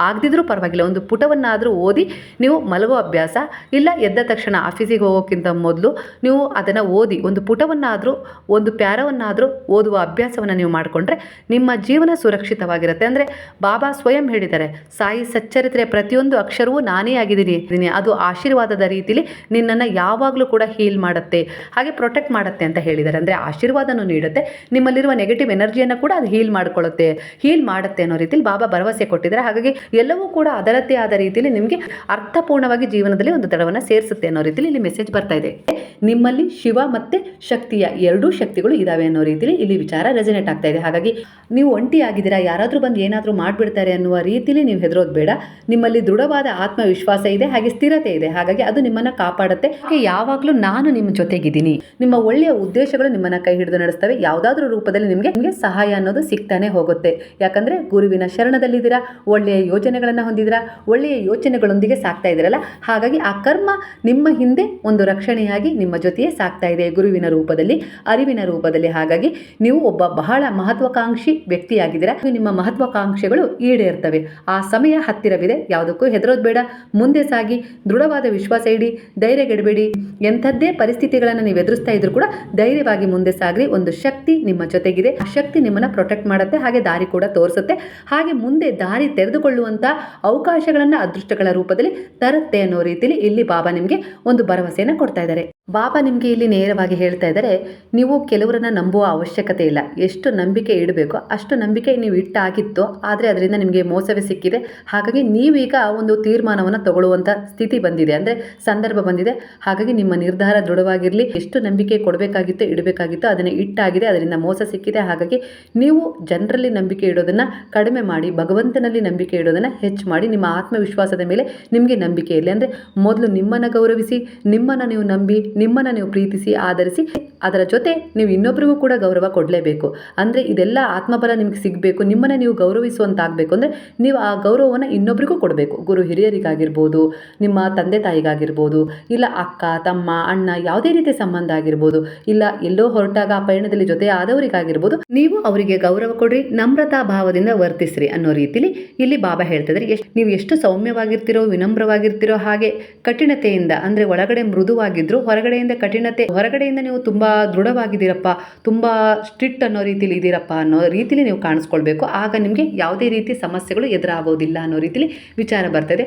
ಆಗದಿದ್ರೂ ಪರವಾಗಿಲ್ಲ. ಒಂದು ಪುಟವನ್ನಾದರೂ ಓದಿ ನೀವು ಮಲಗೋ ಅಭ್ಯಾಸ, ಇಲ್ಲ ಎದ್ದ ತಕ್ಷಣ ಆಫೀಸಿಗೆ ಹೋಗೋಕ್ಕಿಂತ ಮೊದಲು ನೀವು ಅದನ್ನು ಓದಿ, ಒಂದು ಪುಟವನ್ನಾದರೂ, ಒಂದು ಪ್ಯಾರವನ್ನಾದರೂ ಓದುವ ಅಭ್ಯಾಸವನ್ನು ನೀವು ಮಾಡಿಕೊಂಡ್ರೆ ನಿಮ್ಮ ಜೀವನ ಸುರಕ್ಷಿತವಾಗಿರುತ್ತೆ. ಅಂದರೆ ಬಾಬಾ ಸ್ವಯಂ ಹೇಳಿದ್ದಾರೆ, ಸಾಯಿ ಸಚ್ಚರಿತ್ರೆ ಪ್ರತಿಯೊಂದು ಅಕ್ಷರವೂ ನಾನೇ ಆಗಿದ್ದೀನಿ. ಅದು ಆಶೀರ್ವಾದದ ರೀತಿಲಿ ನಿನ್ನನ್ನು ಯಾವಾಗಲೂ ಕೂಡ ಹೀಲ್ ಮಾಡುತ್ತೆ, ಹಾಗೆ ಪ್ರೊಟೆಕ್ಟ್ ಮಾಡುತ್ತೆ ಅಂತ ಹೇಳಿದ್ದಾರೆ. ಅಂದರೆ ಆಶೀರ್ವಾದನೂ ನೀಡುತ್ತೆ, ನಿಮ್ಮಲ್ಲಿರುವ ನೆಗೆಟಿವ್ ಎನರ್ಜಿಯನ್ನು ಕೂಡ ಅದು ಹೀಲ್ ಮಾಡಿಕೊಳ್ಳುತ್ತೆ ಹೀಲ್ ಮಾಡುತ್ತೆ ಅನ್ನೋ ರೀತಿಲಿ ಬಾಬಾ ಭರವಸೆ ಕೊಟ್ಟಿದ್ದಾರೆ. ಹಾಗಾಗಿ ಎಲ್ಲವೂ ಕೂಡ ಅದರದ್ದೇ ಆದ ರೀತಿಯಲ್ಲಿ ನಿಮಗೆ ಅರ್ಥಪೂರ್ಣವಾಗಿ ಜೀವನದಲ್ಲಿ ಒಂದು ದಡವನ್ನು ಸೇರಿಸುತ್ತೆ ಅನ್ನೋ ರೀತಿಯಲ್ಲಿ ಇಲ್ಲಿ ಮೆಸೇಜ್ ಬರ್ತಾ ಇದೆ. ನಿಮ್ಮಲ್ಲಿ ಶಿವ ಮತ್ತು ಶಕ್ತಿಯ ಎರಡೂ ಶಕ್ತಿಗಳು ಇದಾವೆ ಅನ್ನೋ ರೀತಿಯಲ್ಲಿ ಇಲ್ಲಿ ವಿಚಾರ ರೆಸನೇಟ್ ಆಗ್ತಾ ಇದೆ. ಹಾಗಾಗಿ ನೀವು ಒಂಟಿ ಆಗಿದ್ದೀರಾ ಯಾರಾದರೂ ಬಂದು ಏನಾದರೂ ಮಾಡಿಬಿಡ್ತಾರೆ ಅನ್ನುವ ರೀತಿಯಲ್ಲಿ ನೀವು ಹೆದರೋದು ಬೇಡ. ನಿಮ್ಮಲ್ಲಿ ದೃಢವಾದ ಆತ್ಮವಿಶ್ವಾಸ ಇದೆ, ಹಾಗೆ ಸ್ಥಿರತೆ ಇದೆ. ಹಾಗಾಗಿ ಅದು ನಿಮ್ಮನ್ನು ಕಾಪಾಡುತ್ತೆ. ಹಾಗೆ ಯಾವಾಗಲೂ ನಾನು ನಿಮ್ಮ ಜೊತೆಗಿದ್ದೀನಿ. ನಿಮ್ಮ ಒಳ್ಳೆಯ ಉದ್ದೇಶಗಳು ನಿಮ್ಮನ್ನು ಕೈ ಹಿಡಿದು ನಡೆಸ್ತವೆ. ಯಾವುದಾದ್ರೂ ರೂಪದಲ್ಲಿ ನಿಮಗೆ ನಿಮಗೆ ಸಹಾಯ ಅನ್ನೋದು ಸಿಗ್ತಾನೆ ಹೋಗುತ್ತೆ. ಯಾಕಂದರೆ ಗುರುವಿನ ಶರಣದಲ್ಲಿದ್ದೀರಾ, ಒಳ್ಳೆಯ ಯೋಜನೆಗಳನ್ನು ಹೊಂದಿದ್ದೀರಾ ಒಳ್ಳೆಯ ಯೋಚನೆಗಳೊಂದಿಗೆ ಸಾಕ್ತಾ ಇದ್ದೀರಲ್ಲ ಹಾಗಾಗಿ ಆ ಕರ್ಮ ನಿಮ್ಮ ಹಿಂದೆ ಒಂದು ರಕ್ಷಣೆಯಾಗಿ ನಿಮ್ಮ ಜೊತೆಯೇ ಸಾಕ್ತಾ ಇದೆ ಗುರುವಿನ ರೂಪದಲ್ಲಿ, ಅರಿವಿನ ರೂಪದಲ್ಲಿ. ಹಾಗಾಗಿ ನೀವು ಒಬ್ಬ ಬಹಳ ಮಹತ್ವಾಕಾಂಕ್ಷಿ ವ್ಯಕ್ತಿಯಾಗಿದ್ದೀರಾ. ನಿಮ್ಮ ಮಹತ್ವಾಕಾಂಕ್ಷೆಗಳು ಈಡೇರ್ತವೆ. ಆ ಸಮಯ ಹತ್ತಿರವಿದೆ. ಯಾವುದಕ್ಕೂ ಹೆದರೋದು ಬೇಡ ಮುಂದೆ ಸಾಗಿ, ದೃಢವಾದ ವಿಶ್ವಾಸ ಇಡಿ ಧೈರ್ಯಗೆಡಬೇಡಿ ಎಂಥದ್ದೇ ಪರಿಸ್ಥಿತಿಗಳನ್ನು ನೀವು ಎದುರಿಸ್ತಾ ಇದ್ರು ಕೂಡ ಧೈರ್ಯವಾಗಿ ಮುಂದೆ ಸಾಗ್ರಿ. ಒಂದು ಶಕ್ತಿ ನಿಮ್ಮ ಜೊತೆಗಿದೆ. ಆ ಶಕ್ತಿ ನಿಮ್ಮನ್ನು ಪ್ರೊಟೆಕ್ಟ್ ಮಾಡುತ್ತೆ. ಹಾಗೆ ದಾರಿ ಕೂಡ ತೋರಿಸುತ್ತೆ. ಹಾಗೆ ಮುಂದೆ ದಾರಿ ತೆರೆದುಕೊಳ್ಳುವಂಥ ಅವಕಾಶಗಳನ್ನು ಅದೃಷ್ಟಗಳ ರೂಪದಲ್ಲಿ ತರುತ್ತೆ ಅನ್ನೋ ರೀತಿಯಲ್ಲಿ ಇಲ್ಲಿ ಬಾಬಾ ನಿಮಗೆ ಒಂದು ಭರವಸೆಯನ್ನು ಕೊಡ್ತಾ ಇದ್ದಾರೆ. ಬಾಬಾ ನಿಮಗೆ ಇಲ್ಲಿ ನೇರವಾಗಿ ಹೇಳ್ತಾ ಇದ್ದಾರೆ, ನೀವು ಕೆಲವರನ್ನ ನಂಬುವ ಅವಶ್ಯಕತೆ ಇಲ್ಲ. ಎಷ್ಟು ನಂಬಿಕೆ ಇಡಬೇಕು ಅಷ್ಟು ನಂಬಿಕೆ ನೀವು ಇಟ್ಟಾಗಿತ್ತು, ಆದರೆ ಅದರಿಂದ ನಿಮಗೆ ಮೋಸವೇ ಸಿಕ್ಕಿದೆ. ಹಾಗಾಗಿ ನೀವೀಗ ಒಂದು ತೀರ್ಮಾನವನ್ನು ತಗೊಳ್ಳುವಂಥ ಸ್ಥಿತಿ ಬಂದಿದೆ. ಅಂದರೆ ಸಂದರ್ಭ ಬಂದಿದೆ. ಹಾಗಾಗಿ ನಿಮ್ಮ ನಿರ್ಧಾರ ದೃಢವಾಗಿರಲಿ. ಎಷ್ಟು ನಂಬಿಕೆ ಕೊಡಬೇಕಾಗಿತ್ತು ಇಡಬೇಕಾಗಿತ್ತು ಅದನ್ನು ಇಟ್ಟಾಗಿದೆ, ಅದರಿಂದ ಮೋಸ ಸಿಕ್ಕಿದೆ. ಹಾಗಾಗಿ ನೀವು ಜನರಲ್ಲಿ ನಂಬಿಕೆ ಇಡೋದನ್ನು ಕಡಿಮೆ ಮಾಡಿ, ಭಗವಂತನಲ್ಲಿ ನಂಬಿಕೆ ಇಡೋದನ್ನು ಹೆಚ್ಚು ಮಾಡಿ, ನಿಮ್ಮ ಆತ್ಮವಿಶ್ವಾಸದ ಮೇಲೆ ನಿಮಗೆ ನಂಬಿಕೆ ಇಲ್ಲ ಅಂದರೆ ಮೊದಲು ನಿಮ್ಮನ್ನು ಗೌರವಿಸಿ, ನಿಮ್ಮನ್ನು ನೀವು ನಂಬಿ ನಿಮ್ಮನ್ನು ನೀವು ಪ್ರೀತಿಸಿ, ಆಧರಿಸಿ, ಅದರ ಜೊತೆ ನೀವು ಇನ್ನೊಬ್ಬರಿಗೂ ಕೂಡ ಗೌರವ ಕೊಡಲೇಬೇಕು. ಅಂದರೆ ಇದೆಲ್ಲ ಆತ್ಮಬಲ ನಿಮಗೆ ಸಿಗಬೇಕು, ನಿಮ್ಮನ್ನು ನೀವು ಗೌರವಿಸುವಂತಾಗಬೇಕು. ಅಂದರೆ ನೀವು ಆ ಗೌರವವನ್ನು ಇನ್ನೊಬ್ಬರಿಗೂ ಕೊಡಬೇಕು. ಗುರು ಹಿರಿಯರಿಗಾಗಿರ್ಬೋದು, ನಿಮ್ಮ ತಂದೆ ತಾಯಿಗಾಗಿರ್ಬೋದು, ಇಲ್ಲ ಅಕ್ಕ, ತಮ್ಮ, ಅಣ್ಣ, ಯಾವುದೇ ರೀತಿಯ ಸಂಬಂಧ ಆಗಿರ್ಬೋದು, ಇಲ್ಲ ಎಲ್ಲೋ ಹೊರಟಾಗ ಆ ಪಯಣದಲ್ಲಿ ಜೊತೆ ಆದವರಿಗಾಗಿರ್ಬೋದು, ನೀವು ಅವರಿಗೆ ಗೌರವ ಕೊಡ್ರಿ, ನಮ್ರತಾ ಭಾವದಿಂದ ವರ್ತಿಸ್ರಿ ಅನ್ನೋ ರೀತಿಲಿ ಇಲ್ಲಿ ಬಾಬಾ ಹೇಳ್ತಿದ್ರೆ ಎಷ್ಟು ನೀವು ಎಷ್ಟು ಸೌಮ್ಯವಾಗಿರ್ತಿರೋ, ವಿನಮ್ರವಾಗಿರ್ತಿರೋ ಹಾಗೆ ಕಠಿಣತೆಯಿಂದ, ಅಂದರೆ ಒಳಗಡೆ ಮೃದುವಾಗಿದ್ರು ಹೊರಗಡೆಯಿಂದ ಕಠಿಣತೆ, ಹೊರಗಡೆಯಿಂದ ನೀವು ತುಂಬ ದೃಢವಾಗಿದ್ದೀರಪ್ಪ, ತುಂಬ ಸ್ಟ್ರಿಕ್ಟ್ ಅನ್ನೋ ರೀತಿಲಿ ಇದ್ದೀರಪ್ಪ ಅನ್ನೋ ರೀತಿಲಿ ನೀವು ಕಾಣಿಸ್ಕೊಳ್ಬೇಕು. ಆಗ ನಿಮಗೆ ಯಾವುದೇ ರೀತಿ ಸಮಸ್ಯೆಗಳು ಎದುರಾಗೋದಿಲ್ಲ ಅನ್ನೋ ರೀತಿಲಿ ವಿಚಾರ ಬರ್ತದೆ.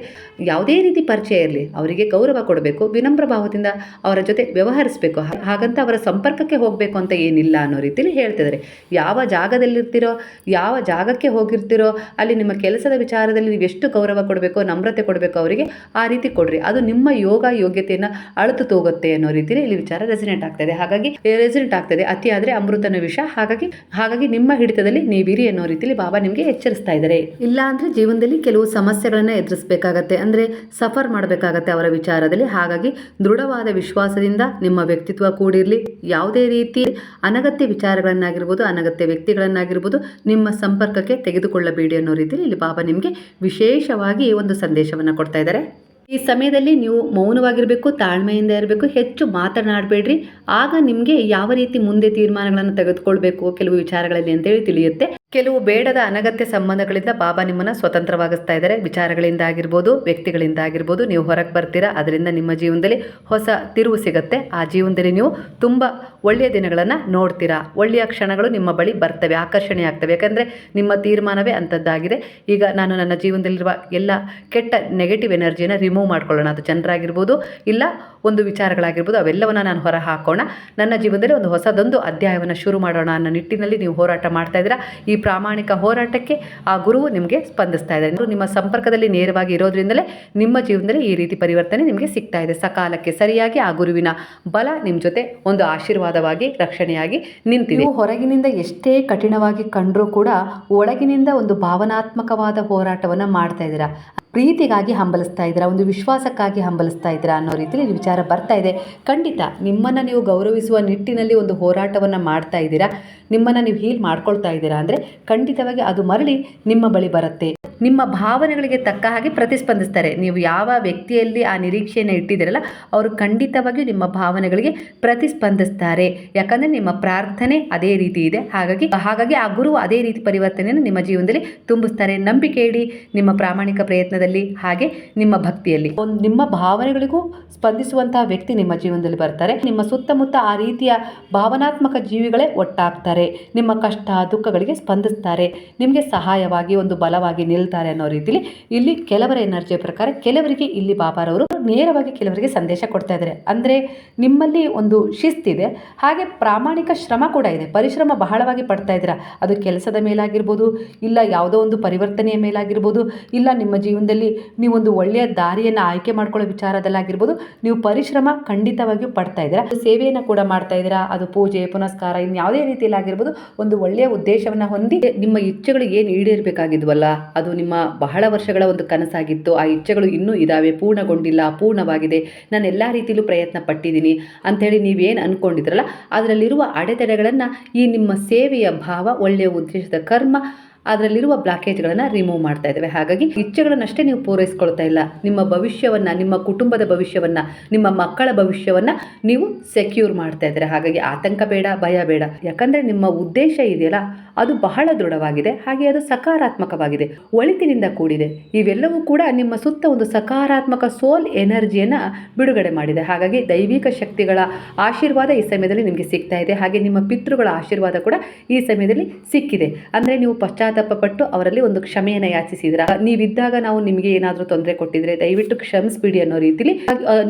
ಯಾವುದೇ ರೀತಿ ಪರಿಚಯ ಇರಲಿ, ಅವರಿಗೆ ಗೌರವ ಕೊಡಬೇಕು, ವಿನಮ್ರ ಭಾವದಿಂದ ಅವರ ಜೊತೆ ವ್ಯವಹರಿಸಬೇಕು. ಹಾಗಂತ ಅವರ ಸಂಪರ್ಕಕ್ಕೆ ಹೋಗಬೇಕು ಅಂತ ಏನಿಲ್ಲ ಅನ್ನೋ ರೀತಿಲಿ ಹೇಳ್ತಿದ್ದಾರೆ. ಯಾವ ಜಾಗದಲ್ಲಿರ್ತಿರೋ, ಯಾವ ಜಾಗಕ್ಕೆ ಹೋಗಿರ್ತಿರೋ, ಅಲ್ಲಿ ನಿಮ್ಮ ಕೆಲಸದ ವಿಚಾರದಲ್ಲಿ ನೀವು ಎಷ್ಟು ಗೌರವ ಕೊಡಬೇಕು, ನಮ್ರತೆ ಕೊಡಬೇಕು ಅವರಿಗೆ, ಆ ರೀತಿ ಕೊಡ್ರಿ. ಅದು ನಿಮ್ಮ ಯೋಗ ಯೋಗ್ಯತೆಯನ್ನು ಅಳತು ತೋಗುತ್ತೆ ಅನ್ನೋ ರೀತಿಯಲ್ಲಿ ಇಲ್ಲಿ ವಿಚಾರ ರೆಸಿನೆಂಟ್ ಆಗ್ತದೆ ಹಾಗಾಗಿ ರೆಸಿನೆಂಟ್ ಆಗ್ತದೆ ಅತಿ ಆದ್ರೆ ಅಮೃತನ ವಿಷ. ಹಾಗಾಗಿ ಹಾಗಾಗಿ ನಿಮ್ಮ ಹಿಡಿತದಲ್ಲಿ ನೀವಿರಿ ಅನ್ನೋ ರೀತಿಯಲ್ಲಿ ಬಾಬಾ ನಿಮಗೆ ಎಚ್ಚರಿಸ್ತಾ ಇದ್ದಾರೆ. ಇಲ್ಲ ಅಂದ್ರೆ ಜೀವನದಲ್ಲಿ ಕೆಲವು ಸಮಸ್ಯೆಗಳನ್ನ ಎದುರಿಸಬೇಕಾಗತ್ತೆ. ಅಂದ್ರೆ ಸಫರ್ ಮಾಡಬೇಕಾಗತ್ತೆ ಅವರ ವಿಚಾರದಲ್ಲಿ. ಹಾಗಾಗಿ, ದೃಢವಾದ ವಿಶ್ವಾಸದಿಂದ ನಿಮ್ಮ ವ್ಯಕ್ತಿತ್ವ ಕೂಡಿರಲಿ. ಯಾವುದೇ ರೀತಿ ಅನಗತ್ಯ ವಿಚಾರಗಳನ್ನಾಗಿರ್ಬೋದು, ಅನಗತ್ಯ ವ್ಯಕ್ತಿಗಳನ್ನಾಗಿರ್ಬೋದು, ನಿಮ್ಮ ಸಂಪರ್ಕಕ್ಕೆ ತೆಗೆದುಕೊಳ್ಳಬೇಡಿ ಅನ್ನೋ ರೀತಿಯಲ್ಲಿ ಇಲ್ಲಿ ಬಾಬಾ ನಿಮಗೆ ವಿಶೇಷವಾಗಿ ಒಂದು ಸಂದೇಶವನ್ನು ಕೊಡ್ತಾ ಇದ್ದಾರೆ. ಈ ಸಮಯದಲ್ಲಿ ನೀವು ಮೌನವಾಗಿರಬೇಕು, ತಾಳ್ಮೆಯಿಂದ ಇರಬೇಕು, ಹೆಚ್ಚು ಮಾತನಾಡಬೇಡ್ರಿ. ಆಗ ನಿಮಗೆ ಯಾವ ರೀತಿ ಮುಂದೆ ತೀರ್ಮಾನಗಳನ್ನು ತೆಗೆದುಕೊಳ್ಬೇಕು, ಕೆಲವು ವಿಚಾರಗಳಲ್ಲಿ ಅಂತೇಳಿ ತಿಳಿಯುತ್ತೆ. ಕೆಲವು ಬೇಡದ ಅನಗತ್ಯ ಸಂಬಂಧಗಳಿಂದ ಬಾಬಾ ನಿಮ್ಮನ್ನ ಸ್ವತಂತ್ರವಾಗಿಸ್ತಾ ಇದ್ದಾರೆ ವಿಚಾರಗಳಿಂದ ಆಗಿರ್ಬೋದು ವ್ಯಕ್ತಿಗಳಿಂದ ಆಗಿರ್ಬೋದು ನೀವು ಹೊರಗೆ ಬರ್ತೀರಾ, ಅದರಿಂದ ನಿಮ್ಮ ಜೀವನದಲ್ಲಿ ಹೊಸ ತಿರುವು ಸಿಗುತ್ತೆ. ಆ ಜೀವನದಲ್ಲಿ ನೀವು ತುಂಬ ಒಳ್ಳೆಯ ದಿನಗಳನ್ನು ನೋಡ್ತೀರಾ. ಒಳ್ಳೆಯ ಕ್ಷಣಗಳು ನಿಮ್ಮ ಬಳಿ ಬರ್ತವೆ ಆಕರ್ಷಣೆ ಆಗ್ತವೆ ಯಾಕಂದರೆ ನಿಮ್ಮ ತೀರ್ಮಾನವೇ ಅಂಥದ್ದಾಗಿದೆ. ಈಗ ನಾನು ನನ್ನ ಜೀವನದಲ್ಲಿರುವ ಎಲ್ಲ ಕೆಟ್ಟ ನೆಗೆಟಿವ್ ಎನರ್ಜಿನ ರಿಮೂವ್ ಮಾಡ್ಕೊಳ್ಳೋಣ. ಅದು ಜನರಾಗಿರ್ಬೋದು, ಇಲ್ಲ ಒಂದು ವಿಚಾರಗಳಾಗಿರ್ಬೋದು, ಅವೆಲ್ಲವನ್ನು ನಾನು ಹೊರ ಹಾಕೋಣ ನನ್ನ ಜೀವನದಲ್ಲಿ ಒಂದು ಹೊಸದೊಂದು ಅಧ್ಯಾಯವನ್ನು ಶುರು ಮಾಡೋಣ ಅನ್ನೋ ನಿಟ್ಟಿನಲ್ಲಿ ನೀವು ಹೋರಾಟ ಮಾಡ್ತಾ ಇದ್ದೀರಾ. ಪ್ರಾಮಾಣಿಕ ಹೋರಾಟಕ್ಕೆ ಆ ಗುರುವು ನಿಮಗೆ ಸ್ಪಂದಿಸ್ತಾ ಇದ್ದಾರೆ. ನಿಮ್ಮ ಸಂಪರ್ಕದಲ್ಲಿ ನೇರವಾಗಿ ಇರೋದ್ರಿಂದಲೇ ನಿಮ್ಮ ಜೀವನದಲ್ಲಿ ಈ ರೀತಿ ಪರಿವರ್ತನೆ ನಿಮಗೆ ಸಿಗ್ತಾ ಇದೆ. ಸಕಾಲಕ್ಕೆ ಸರಿಯಾಗಿ ಆ ಗುರುವಿನ ಬಲ ನಿಮ್ಮ ಜೊತೆ ಒಂದು ಆಶೀರ್ವಾದವಾಗಿ, ರಕ್ಷಣೆಯಾಗಿ ನಿಂತಿದೆ. ನೀವು ಹೊರಗಿನಿಂದ ಎಷ್ಟೇ ಕಠಿಣವಾಗಿ ಕಂಡರೂ ಕೂಡ ಒಳಗಿನಿಂದ ಒಂದು ಭಾವನಾತ್ಮಕವಾದ ಹೋರಾಟವನ್ನು ಮಾಡ್ತಾ ಇದ್ದೀರಾ? ಪ್ರೀತಿಗಾಗಿ ಹಂಬಲಿಸ್ತಾ ಇದ್ದೀರಾ? ಒಂದು ವಿಶ್ವಾಸಕ್ಕಾಗಿ ಹಂಬಲಿಸ್ತಾ ಇದ್ದೀರಾ ಅನ್ನೋ ರೀತಿಯಲ್ಲಿ ವಿಚಾರ ಬರ್ತಾ ಇದೆ. ಖಂಡಿತ ನಿಮ್ಮನ್ನು ನೀವು ಗೌರವಿಸುವ ನಿಟ್ಟಿನಲ್ಲಿ ಒಂದು ಹೋರಾಟವನ್ನು ಮಾಡ್ತಾ ಇದ್ದೀರಾ? ನಿಮ್ಮನ್ನು ನೀವು ಹೀಲ್ ಮಾಡ್ಕೊಳ್ತಾ ಇದ್ದೀರಾ ಅಂದರೆ ಖಂಡಿತವಾಗಿ ಅದು ಮರಳಿ ನಿಮ್ಮ ಬಳಿ ಬರುತ್ತೆ. ನಿಮ್ಮ ಭಾವನೆಗಳಿಗೆ ತಕ್ಕ ಹಾಗೆ ಪ್ರತಿಸ್ಪಂದಿಸ್ತಾರೆ. ನೀವು ಯಾವ ವ್ಯಕ್ತಿಯಲ್ಲಿ ಆ ನಿರೀಕ್ಷೆಯನ್ನು ಇಟ್ಟಿದ್ದೀರಲ್ಲ, ಅವರು ಖಂಡಿತವಾಗಿಯೂ ನಿಮ್ಮ ಭಾವನೆಗಳಿಗೆ ಪ್ರತಿಸ್ಪಂದಿಸ್ತಾರೆ. ಯಾಕಂದರೆ ನಿಮ್ಮ ಪ್ರಾರ್ಥನೆ ಅದೇ ರೀತಿ ಇದೆ. ಹಾಗಾಗಿ ಹಾಗಾಗಿ ಆ ಗುರು ಅದೇ ರೀತಿ ಪರಿವರ್ತನೆಯನ್ನು ನಿಮ್ಮ ಜೀವನದಲ್ಲಿ ತುಂಬಿಸ್ತಾರೆ. ನಂಬಿಕೆ ಇಡಿ. ನಿಮ್ಮ ಪ್ರಾಮಾಣಿಕ ಪ್ರಯತ್ನದಲ್ಲಿ ಹಾಗೆ ನಿಮ್ಮ ಭಕ್ತಿಯಲ್ಲಿ. ಒಂದು ನಿಮ್ಮ ಭಾವನೆಗಳಿಗೂ ಸ್ಪಂದಿಸುವಂತಹ ವ್ಯಕ್ತಿ ನಿಮ್ಮ ಜೀವನದಲ್ಲಿ ಬರ್ತಾರೆ. ನಿಮ್ಮ ಸುತ್ತಮುತ್ತ ಆ ರೀತಿಯ ಭಾವನಾತ್ಮಕ ಜೀವಿಗಳೇ ಒಟ್ಟಾಗ್ತಾರೆ. ನಿಮ್ಮ ಕಷ್ಟ, ದುಃಖಗಳಿಗೆ ಸ್ಪಂದಿಸ್ತಾರೆ. ನಿಮಗೆ ಸಹಾಯವಾಗಿ, ಒಂದು ಬಲವಾಗಿ ನಿಲ್ತಾರೆ ಅನ್ನೋ ರೀತಿಲಿ ಇಲ್ಲಿ ಕೆಲವರ ಎನರ್ಜಿಯ ಪ್ರಕಾರ, ಕೆಲವರಿಗೆ ಇಲ್ಲಿ ಬಾಬಾರವರು ನೇರವಾಗಿ ಕೆಲವರಿಗೆ ಸಂದೇಶ ಕೊಡ್ತಾ ಇದ್ದಾರೆ. ಅಂದರೆ ನಿಮ್ಮಲ್ಲಿ ಒಂದು ಶಿಸ್ತಿದೆ ಹಾಗೆ ಪ್ರಾಮಾಣಿಕ ಶ್ರಮ ಕೂಡ ಇದೆ. ಪರಿಶ್ರಮ ಬಹಳವಾಗಿ ಪಡ್ತಾ ಇದ್ದೀರಾ? ಅದು ಕೆಲಸದ ಮೇಲಾಗಿರ್ಬೋದು, ಇಲ್ಲ ಯಾವುದೋ ಒಂದು ಪರಿವರ್ತನೆಯ ಮೇಲಾಗಿರ್ಬೋದು, ಇಲ್ಲ ನಿಮ್ಮ ಜೀವನದಲ್ಲಿ ನೀವೊಂದು ಒಳ್ಳೆಯ ದಾರಿಯನ್ನು ಆಯ್ಕೆ ಮಾಡ್ಕೊಳ್ಳೋ ವಿಚಾರದಲ್ಲಾಗಿರ್ಬೋದು, ನೀವು ಪರಿಶ್ರಮ ಖಂಡಿತವಾಗಿಯೂ ಪಡ್ತಾ ಇದ್ದೀರಾ? ಸೇವೆಯನ್ನು ಕೂಡ ಮಾಡ್ತಾ ಇದ್ದೀರಾ? ಅದು ಪೂಜೆ, ಪುನಸ್ಕಾರ ಇನ್ನು ಯಾವುದೇ ರೀತಿಯಲ್ಲಿ ಆಗಿರ್ಬೋದು ಒಂದು ಒಳ್ಳೆಯ ಉದ್ದೇಶವನ್ನು ಹೊಂದಿ ನಿಮ್ಮ ಇಚ್ಛೆಗಳು ಏನು ಈಡೇರಬೇಕಾಗಿದ್ವಲ್ಲ, ಅದು ನಿಮ್ಮ ಬಹಳ ವರ್ಷಗಳ ಒಂದು ಕನಸಾಗಿತ್ತು. ಆ ಇಚ್ಛೆಗಳು ಇನ್ನೂ ಇದ್ದಾವೆ ಪೂರ್ಣಗೊಂಡಿಲ್ಲ ಅಪೂರ್ಣವಾಗಿದೆ. ನಾನು ಎಲ್ಲ ರೀತಿಯಲ್ಲೂ ಪ್ರಯತ್ನ ಪಟ್ಟಿದ್ದೀನಿ ಅಂಥೇಳಿ ನೀವೇನು ಅಂದ್ಕೊಂಡಿದ್ರಲ್ಲ ಅದರಲ್ಲಿರುವ ಅಡೆತಡೆಗಳನ್ನು ಈ ನಿಮ್ಮ ಸೇವೆಯ ಭಾವ, ಒಳ್ಳೆಯ ಉದ್ದೇಶದ ಕರ್ಮ ಅದರಲ್ಲಿರುವ ಬ್ಲಾಕೇಜ್ಗಳನ್ನು ರಿಮೂವ್ ಮಾಡ್ತಾ ಇದ್ದೇವೆ. ಹಾಗಾಗಿ ಇಚ್ಛೆಗಳನ್ನಷ್ಟೇ ನೀವು ಪೂರೈಸ್ಕೊಳ್ತಾ ಇಲ್ಲ. ನಿಮ್ಮ ಭವಿಷ್ಯವನ್ನು, ನಿಮ್ಮ ಕುಟುಂಬದ ಭವಿಷ್ಯವನ್ನು, ನಿಮ್ಮ ಮಕ್ಕಳ ಭವಿಷ್ಯವನ್ನು ನೀವು ಸೆಕ್ಯೂರ್ ಮಾಡ್ತಾ ಇದ್ದಾರೆ. ಹಾಗಾಗಿ ಆತಂಕ ಬೇಡ, ಭಯ ಬೇಡ. ಯಾಕಂದರೆ ನಿಮ್ಮ ಉದ್ದೇಶ ಇದೆಯಲ್ಲ, ಅದು ಬಹಳ ದೃಢವಾಗಿದೆ. ಹಾಗೆ ಅದು ಸಕಾರಾತ್ಮಕವಾಗಿದೆ. ಒಳಿತಿನಿಂದ ಕೂಡಿದೆ. ಇವೆಲ್ಲವೂ ಕೂಡ ನಿಮ್ಮ ಸುತ್ತ ಒಂದು ಸಕಾರಾತ್ಮಕ ಸೋಲ್ ಎನರ್ಜಿಯನ್ನು ಬಿಡುಗಡೆ ಮಾಡಿದೆ. ಹಾಗಾಗಿ ದೈವಿಕ ಶಕ್ತಿಗಳ ಆಶೀರ್ವಾದ ಈ ಸಮಯದಲ್ಲಿ ನಿಮಗೆ ಸಿಗ್ತಾ ಇದೆ. ಹಾಗೆ ನಿಮ್ಮ ಪಿತೃಗಳ ಆಶೀರ್ವಾದ ಕೂಡ ಈ ಸಮಯದಲ್ಲಿ ಸಿಕ್ಕಿದೆ. ಅಂದರೆ ನೀವು ಪಶ್ಚಾತ್ತಾಪ ಪಟ್ಟು ಅವರಲ್ಲಿ ಒಂದು ಕ್ಷಮೆಯನ್ನು ಯಾಚಿಸಿದ್ರ? ನೀವಿದ್ದಾಗ ನಾವು ನಿಮಗೆ ಏನಾದರೂ ತೊಂದರೆ ಕೊಟ್ಟಿದ್ರೆ ದಯವಿಟ್ಟು ಕ್ಷಮಿಸ್ಬಿಡಿ ಅನ್ನೋ ರೀತಿಲಿ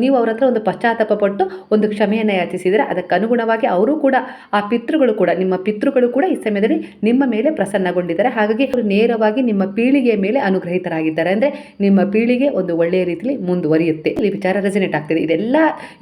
ನೀವು ಅವರ ಹತ್ರ ಒಂದು ಪಶ್ಚಾತ್ತಾಪ ಪಟ್ಟು ಒಂದು ಕ್ಷಮೆಯನ್ನು ಯಾಚಿಸಿದರೆ ಅದಕ್ಕೆ ಅನುಗುಣವಾಗಿ ಅವರು ಕೂಡ, ಆ ಪಿತೃಗಳು ಕೂಡ, ನಿಮ್ಮ ಪಿತೃಗಳು ಕೂಡ ಈ ಸಮಯದಲ್ಲಿ ನಿಮ್ಮ ಮೇಲೆ ಪ್ರಸನ್ನಗೊಂಡಿದ್ದಾರೆ. ಹಾಗಾಗಿ ಅವರು ನೇರವಾಗಿ ನಿಮ್ಮ ಪೀಳಿಗೆಯ ಮೇಲೆ ಅನುಗ್ರಹಿತರಾಗಿದ್ದಾರೆ. ಅಂದರೆ ನಿಮ್ಮ ಪೀಳಿಗೆ ಒಂದು ಒಳ್ಳೆಯ ರೀತಿಯಲ್ಲಿ ಮುಂದುವರಿಯುತ್ತೆ. ಇಲ್ಲಿ ವಿಚಾರ ರೆಸಿನೇಟ್ ಆಗ್ತದೆ ಇದೆಲ್ಲ,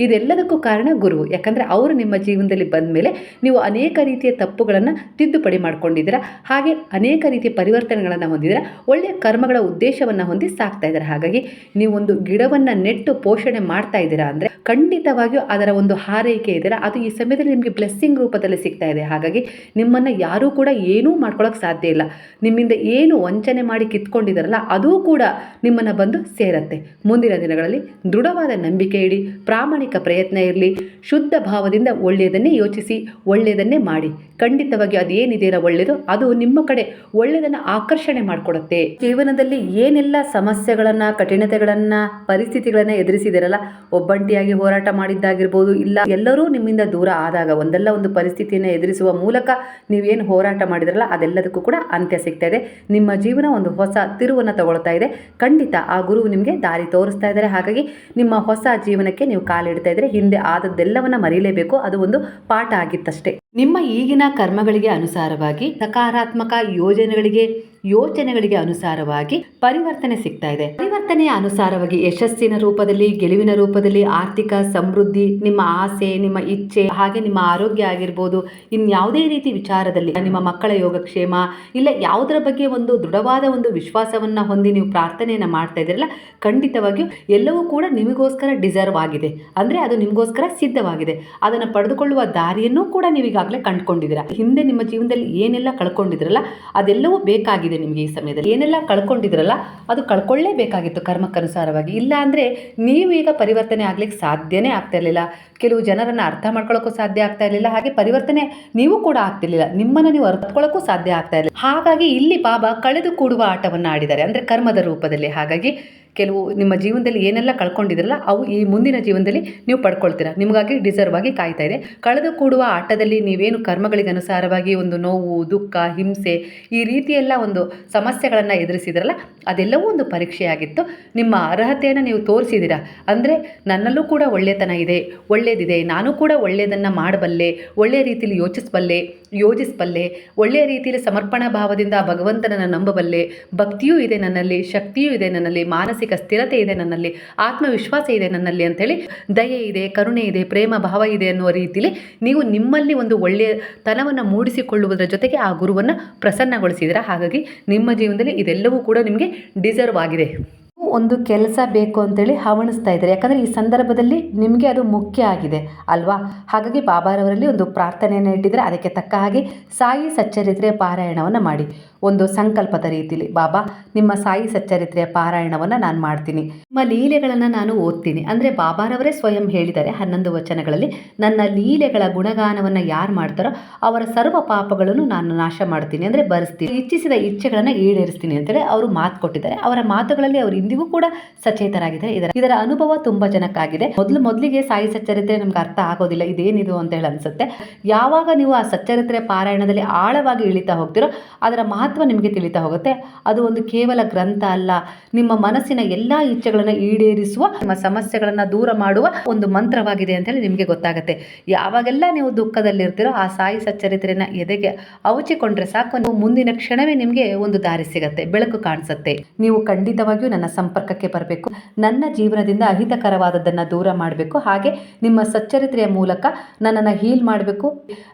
ಇದೆಲ್ಲದಕ್ಕೂ ಕಾರಣ ಗುರು ಯಾಕಂದರೆ ಅವರು ನಿಮ್ಮ ಜೀವನದಲ್ಲಿ ಬಂದ ಮೇಲೆ ನೀವು ಅನೇಕ ರೀತಿಯ ತಪ್ಪುಗಳನ್ನು ತಿದ್ದುಪಡಿ ಮಾಡ್ಕೊಂಡಿದ್ದೀರಾ. ಹಾಗೆ ಅನೇಕ ರೀತಿಯ ಪರಿವರ್ತನೆಗಳನ್ನು ಹೊಂದಿದ್ದೀರಾ ಒಳ್ಳೆಯ ಕರ್ಮಗಳ ಉದ್ದೇಶವನ್ನು ಹೊಂದಿ ಸಾಕ್ತಾ ಇದ್ದಾರೆ. ಹಾಗಾಗಿ ನೀವೊಂದು ಗಿಡವನ್ನು ನೆಟ್ಟು ಪೋಷಣೆ ಮಾಡ್ತಾ ಇದ್ದೀರಾ ಅಂದರೆ ಖಂಡಿತವಾಗಿಯೂ ಅದರ ಒಂದು ಹಾರೈಕೆ ಇದೆಯಲ್ಲ, ಅದು ಈ ಸಮಯದಲ್ಲಿ ನಿಮಗೆ ಬ್ಲೆಸ್ಸಿಂಗ್ ರೂಪದಲ್ಲಿ ಸಿಗ್ತಾ ಇದೆ. ಹಾಗಾಗಿ ನಿಮ್ಮನ್ನು ಯಾರೂ ಕೂಡ ಏನೂ ಮಾಡ್ಕೊಳ್ಳೋಕೆ ಸಾಧ್ಯ ಇಲ್ಲ. ನಿಮ್ಮಿಂದ ಏನು ವಂಚನೆ ಮಾಡಿ ಕಿತ್ಕೊಂಡಿದ್ದಾರಲ್ಲ, ಅದೂ ಕೂಡ ನಿಮ್ಮನ್ನು ಬಂದು ಸೇರತ್ತೆ. ಮುಂದಿನ ದಿನಗಳಲ್ಲಿ ದೃಢವಾದ ನಂಬಿಕೆ ಇಡಿ, ಪ್ರಾಮಾಣಿಕ ಪ್ರಯತ್ನ ಇರಲಿ, ಶುದ್ಧ ಭಾವದಿಂದ ಒಳ್ಳೆಯದನ್ನೇ ಯೋಚಿಸಿ, ಒಳ್ಳೆಯದನ್ನೇ ಮಾಡಿ. ಖಂಡಿತವಾಗಿ ಅದೇನಿದೆಯಲ್ಲ ಒಳ್ಳೆಯದು ಅದು ನಿಮ್ಮ ಕಡೆ ಒಳ್ಳೆಯದನ್ನು ಆಕರ್ಷಣೆ ಮಾಡಿಕೊಡುತ್ತೆ. ಜೀವನದಲ್ಲಿ ಏನೆಲ್ಲ ಸಮಸ್ಯೆಗಳನ್ನು, ಕಠಿಣತೆಗಳನ್ನು, ಪರಿಸ್ಥಿತಿಗಳನ್ನು ಎದುರಿಸಿದಿರಲ್ಲ, ಒಬ್ಬಂಟಿಯಾಗಿ ಹೋರಾಟ ಮಾಡಿದ್ದಾಗಿರ್ಬೋದು, ಇಲ್ಲ ಎಲ್ಲರೂ ನಿಮ್ಮಿಂದ ದೂರ ಆದಾಗ, ಒಂದಲ್ಲ ಒಂದು ಪರಿಸ್ಥಿತಿಯನ್ನು ಎದುರಿಸುವ ಮೂಲಕ ನೀವೇನು ಹೋರಾಟ ಮಾಡಿದ್ರಲ್ಲ, ಅದೆಲ್ಲದಕ್ಕೂ ಕೂಡ ಅಂತ್ಯ ಸಿಗ್ತಾ ಇದೆ. ನಿಮ್ಮ ಜೀವನ ಒಂದು ಹೊಸ ತಿರುವನ್ನು ತಗೊಳ್ತಾ ಇದೆ. ಖಂಡಿತ ಆ ಗುರು ನಿಮಗೆ ದಾರಿ ತೋರಿಸ್ತಾ ಇದ್ದಾರೆ. ಹಾಗಾಗಿ ನಿಮ್ಮ ಹೊಸ ಜೀವನಕ್ಕೆ ನೀವು ಕಾಲಿಡ್ತಾ ಇದ್ರೆ, ಹಿಂದೆ ಆದದ್ದೆಲ್ಲವನ್ನ ಮರೀಲೇಬೇಕು. ಅದು ಒಂದು ಪಾಠ ಆಗಿತ್ತಷ್ಟೇ. ನಿಮ್ಮ ಈಗಿನ ಕರ್ಮಗಳಿಗೆ ಅನುಸಾರವಾಗಿ ಸಕಾರಾತ್ಮಕ ಯೋಜನೆಗಳಿಗೆ ಯೋಚನೆಗಳಿಗೆ ಅನುಸಾರವಾಗಿ ಪರಿವರ್ತನೆ ಸಿಗ್ತಾ ಇದೆ. ಪರಿವರ್ತನೆಯ ಅನುಸಾರವಾಗಿ ಯಶಸ್ಸಿನ ರೂಪದಲ್ಲಿ, ಗೆಲುವಿನ ರೂಪದಲ್ಲಿ ಆರ್ಥಿಕ ಸಮೃದ್ಧಿ, ನಿಮ್ಮ ಆಸೆ, ನಿಮ್ಮ ಇಚ್ಛೆ, ಹಾಗೆ ನಿಮ್ಮ ಆರೋಗ್ಯ ಆಗಿರ್ಬೋದು, ಇನ್ಯಾವುದೇ ರೀತಿ ವಿಚಾರದಲ್ಲಿ ನಿಮ್ಮ ಮಕ್ಕಳ ಯೋಗಕ್ಷೇಮ, ಇಲ್ಲ ಯಾವುದರ ಬಗ್ಗೆ ಒಂದು ದೃಢವಾದ ಒಂದು ವಿಶ್ವಾಸವನ್ನ ಹೊಂದಿ ನೀವು ಪ್ರಾರ್ಥನೆಯನ್ನ ಮಾಡ್ತಾ ಇದ್ದೀರಲ್ಲ, ಖಂಡಿತವಾಗಿಯೂ ಎಲ್ಲವೂ ಕೂಡ ನಿಮಗೋಸ್ಕರ ಡಿಸರ್ವ್ ಆಗಿದೆ. ಅಂದ್ರೆ ಅದು ನಿಮಗೋಸ್ಕರ ಸಿದ್ಧವಾಗಿದೆ. ಅದನ್ನು ಪಡೆದುಕೊಳ್ಳುವ ದಾರಿಯನ್ನು ಕೂಡ ನೀವು ಈಗಾಗಲೇ ಕಂಡುಕೊಂಡಿದ್ದೀರಾ. ಹಿಂದೆ ನಿಮ್ಮ ಜೀವನದಲ್ಲಿ ಏನೆಲ್ಲ ಕಳ್ಕೊಂಡಿದ್ರಲ್ಲ ಅದೆಲ್ಲವೂ ಬೇಕಾಗಿದೆ. ನಿಮಗೆ ಈ ಸಮಯದಲ್ಲಿ. ಏನೆಲ್ಲ ಕಳ್ಕೊಂಡಿದ್ರಲ್ಲ, ಅದು ಕಳ್ಕೊಳ್ಳೇಬೇಕಾಗಿತ್ತು ಕರ್ಮಕ್ಕನುಸಾರವಾಗಿ. ಇಲ್ಲ ಅಂದರೆ ನೀವು ಈಗ ಪರಿವರ್ತನೆ ಆಗ್ಲಿಕ್ಕೆ ಸಾಧ್ಯನೇ ಆಗ್ತಾ ಇರಲಿಲ್ಲ. ಕೆಲವು ಜನರನ್ನು ಅರ್ಥ ಮಾಡ್ಕೊಳ್ಳೋಕ್ಕೂ ಸಾಧ್ಯ ಆಗ್ತಾ ಇರಲಿಲ್ಲ. ಹಾಗೆ ಪರಿವರ್ತನೆ ನೀವು ಕೂಡ ಆಗ್ತಿರ್ಲಿಲ್ಲ. ನಿಮ್ಮನ್ನು ನೀವು ಅರ್ಥಕೊಳ್ಳೋಕ್ಕೂ ಸಾಧ್ಯ ಆಗ್ತಾ ಇರಲಿಲ್ಲ. ಹಾಗಾಗಿ ಇಲ್ಲಿ ಬಾಬಾ ಕಳೆದು ಕೂಡುವ ಆಟವನ್ನು ಆಡಿದ್ದಾರೆ. ಅಂದರೆ ಕರ್ಮದ ರೂಪದಲ್ಲಿ. ಹಾಗಾಗಿ ಕೆಲವು ನಿಮ್ಮ ಜೀವನದಲ್ಲಿ ಏನೆಲ್ಲ ಕಳ್ಕೊಂಡಿದ್ರಲ್ಲ, ಅವು ಈ ಮುಂದಿನ ಜೀವನದಲ್ಲಿ ನೀವು ಪಡ್ಕೊಳ್ತೀರಾ. ನಿಮಗಾಗಿ ಡಿಸರ್ವ್ ಆಗಿ ಕಾಯ್ತಾ ಇದೆ. ಕಳೆದು ಕೂಡುವ ಆಟದಲ್ಲಿ ನೀವೇನು ಕರ್ಮಗಳಿಗೆ ಅನುಸಾರವಾಗಿ ಒಂದು ನೋವು, ದುಃಖ, ಹಿಂಸೆ, ಈ ರೀತಿಯೆಲ್ಲ ಒಂದು ಸಮಸ್ಯೆಗಳನ್ನು ಎದುರಿಸಿದ್ರಲ್ಲ, ಅದೆಲ್ಲವೂ ಒಂದು ಪರೀಕ್ಷೆಯಾಗಿತ್ತು. ನಿಮ್ಮ ಅರ್ಹತೆಯನ್ನು ನೀವು ತೋರಿಸಿದ್ದೀರಾ? ಅಂದರೆ ನನ್ನಲ್ಲೂ ಕೂಡ ಒಳ್ಳೆತನ ಇದೆ ಒಳ್ಳೆಯದಿದೆ ನಾನು ಕೂಡ ಒಳ್ಳೆಯದನ್ನು ಮಾಡಬಲ್ಲೆ ಒಳ್ಳೆಯ ರೀತಿಯಲ್ಲಿ ಯೋಚಿಸಬಲ್ಲೆ ಯೋಜಿಸಬಲ್ಲೆ ಒಳ್ಳೆಯ ರೀತಿಯಲ್ಲಿ ಸಮರ್ಪಣಾ ಭಾವದಿಂದ ಭಗವಂತನನ್ನು ನಂಬಬಲ್ಲೆ, ಭಕ್ತಿಯೂ ಇದೆ ನನ್ನಲ್ಲಿ, ಶಕ್ತಿಯೂ ಇದೆ ನನ್ನಲ್ಲಿ, ಮಾನಸಿಕ ಸ್ಥಿರತೆ ಇದೆ ನನ್ನಲ್ಲಿ, ಆತ್ಮವಿಶ್ವಾಸ ಇದೆ ನನ್ನಲ್ಲಿ ಅಂಥೇಳಿ ದಯೆ ಇದೆ, ಕರುಣೆ ಇದೆ, ಪ್ರೇಮ ಭಾವ ಇದೆ ಅನ್ನುವ ರೀತಿಯಲ್ಲಿ ನೀವು ನಿಮ್ಮಲ್ಲಿ ಒಂದು ಒಳ್ಳೆಯ ತನವನ್ನು ಮೂಡಿಸಿಕೊಳ್ಳುವುದರ ಜೊತೆಗೆ ಆ ಗುರುವನ್ನು ಪ್ರಸನ್ನಗೊಳಿಸಿದರೆ. ಹಾಗಾಗಿ ನಿಮ್ಮ ಜೀವನದಲ್ಲಿ ಇದೆಲ್ಲವೂ ಕೂಡ ನಿಮಗೆ ಡಿಸರ್ವ್ ಆಗಿದೆ. ಒಂದು ಕೆಲಸ ಬೇಕು ಅಂತೇಳಿ ಹವಣಿಸ್ತಾ ಇದ್ದಾರೆ. ಯಾಕಂದರೆ ಈ ಸಂದರ್ಭದಲ್ಲಿ ನಿಮಗೆ ಅದು ಮುಖ್ಯ ಆಗಿದೆ ಅಲ್ವಾ? ಹಾಗಾಗಿ ಬಾಬಾರವರಲ್ಲಿ ಒಂದು ಪ್ರಾರ್ಥನೆಯನ್ನು ಇಟ್ಟಿದ್ರೆ ಅದಕ್ಕೆ ತಕ್ಕ ಹಾಗೆ ಸಾಯಿ ಸಚ್ಚರಿತ್ರೆ ಪಾರಾಯಣವನ್ನು ಮಾಡಿ. ಒಂದು ಸಂಕಲ್ಪದ ರೀತಿಲಿ, ಬಾಬಾ, ನಿಮ್ಮ ಸಾಯಿ ಸಚ್ಚರಿತ್ರೆಯ ಪಾರಾಯಣವನ್ನು ನಾನು ಮಾಡ್ತೀನಿ. ನಿಮ್ಮ ಲೀಲೆಗಳನ್ನು ನಾನು ಓದ್ತೀನಿ. ಅಂದರೆ ಬಾಬಾರವರೇ ಸ್ವಯಂ ಹೇಳಿದ್ದಾರೆ ಹನ್ನೊಂದು ವಚನಗಳಲ್ಲಿ, ನನ್ನ ಲೀಲೆಗಳ ಗುಣಗಾನವನ್ನು ಯಾರು ಮಾಡ್ತಾರೋ ಅವರ ಸರ್ವ ಪಾಪಗಳನ್ನು ನಾನು ನಾಶ ಮಾಡ್ತೀನಿ. ಅಂದರೆ ಬರೆಸ್ತೀನಿ. ಇಚ್ಛಿಸಿದ ಇಚ್ಛೆಗಳನ್ನು ಈಡೇರಿಸ್ತೀನಿ ಅಂತೇಳಿ ಅವರು ಮಾತು ಕೊಟ್ಟಿದ್ದಾರೆ. ಅವರ ಮಾತುಗಳಲ್ಲಿ ಅವರು ಇಂದಿಗೂ ಕೂಡ ಸಚೇತರಾಗಿದ್ದಾರೆ. ಇದರ ಇದರ ಅನುಭವ ತುಂಬ ಜನಕ್ಕಾಗಿದೆ. ಮೊದಲು ಮೊದಲಿಗೆ ಸಾಯಿ ಸಚ್ಚರಿತ್ರೆ ನಮ್ಗೆ ಅರ್ಥ ಆಗೋದಿಲ್ಲ, ಇದೇನಿದು ಅಂತ ಹೇಳಿ ಅನ್ಸುತ್ತೆ. ಯಾವಾಗ ನೀವು ಆ ಸಚ್ಚರಿತ್ರೆ ಪಾರಾಯಣದಲ್ಲಿ ಆಳವಾಗಿ ಇಳಿತಾ ಹೋಗ್ತಿರೋ, ಅದರ ಮಹತ್ವ ನಿಮಗೆ ತಿಳಿತಾ ಹೋಗುತ್ತೆ. ಅದು ಒಂದು ಕೇವಲ ಗ್ರಂಥ ಅಲ್ಲ. ನಿಮ್ಮ ಮನಸ್ಸಿನ ಎಲ್ಲ ಇಚ್ಛೆಗಳನ್ನು ಈಡೇರಿಸುವ, ನಿಮ್ಮ ಸಮಸ್ಯೆಗಳನ್ನು ದೂರ ಮಾಡುವ ಒಂದು ಮಂತ್ರವಾಗಿದೆ ಅಂತೇಳಿ ನಿಮಗೆ ಗೊತ್ತಾಗುತ್ತೆ. ಯಾವಾಗೆಲ್ಲ ನೀವು ದುಃಖದಲ್ಲಿರ್ತೀರೋ ಆ ಸಾಯಿ ಸಚ್ಚರಿತ್ರೆನ ಎದೆಗೆ ಅವಚಿಕೊಂಡ್ರೆ ಸಾಕು. ನೀವು ಮುಂದಿನ ಕ್ಷಣವೇ ನಿಮಗೆ ಒಂದು ದಾರಿ ಸಿಗುತ್ತೆ, ಬೆಳಕು ಕಾಣಿಸುತ್ತೆ. ನೀವು ಖಂಡಿತವಾಗಿಯೂ ನನ್ನ ಸಂಪರ್ಕಕ್ಕೆ ಬರಬೇಕು. ನನ್ನ ಜೀವನದಿಂದ ಅಹಿತಕರವಾದದ್ದನ್ನು ದೂರ ಮಾಡಬೇಕು. ಹಾಗೆ ನಿಮ್ಮ ಸಚ್ಚರಿತ್ರೆಯ ಮೂಲಕ ನನ್ನನ್ನು ಹೀಲ್ ಮಾಡಬೇಕು.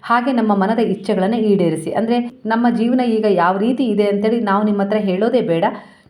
ಹಾಗೆ ನಮ್ಮ ಮನದ ಇಚ್ಛೆಗಳನ್ನು ಈಡೇರಿಸಿ. ಅಂದರೆ ನಮ್ಮ ಜೀವನ ಈಗ ಯಾವ ರೀತಿ ಇದೆ ಅಂತೇಳಿ ನಾವು ನಿಮ್ಮ ಹತ್ರ ಹೇಳೋದೇ ಬೇಡ.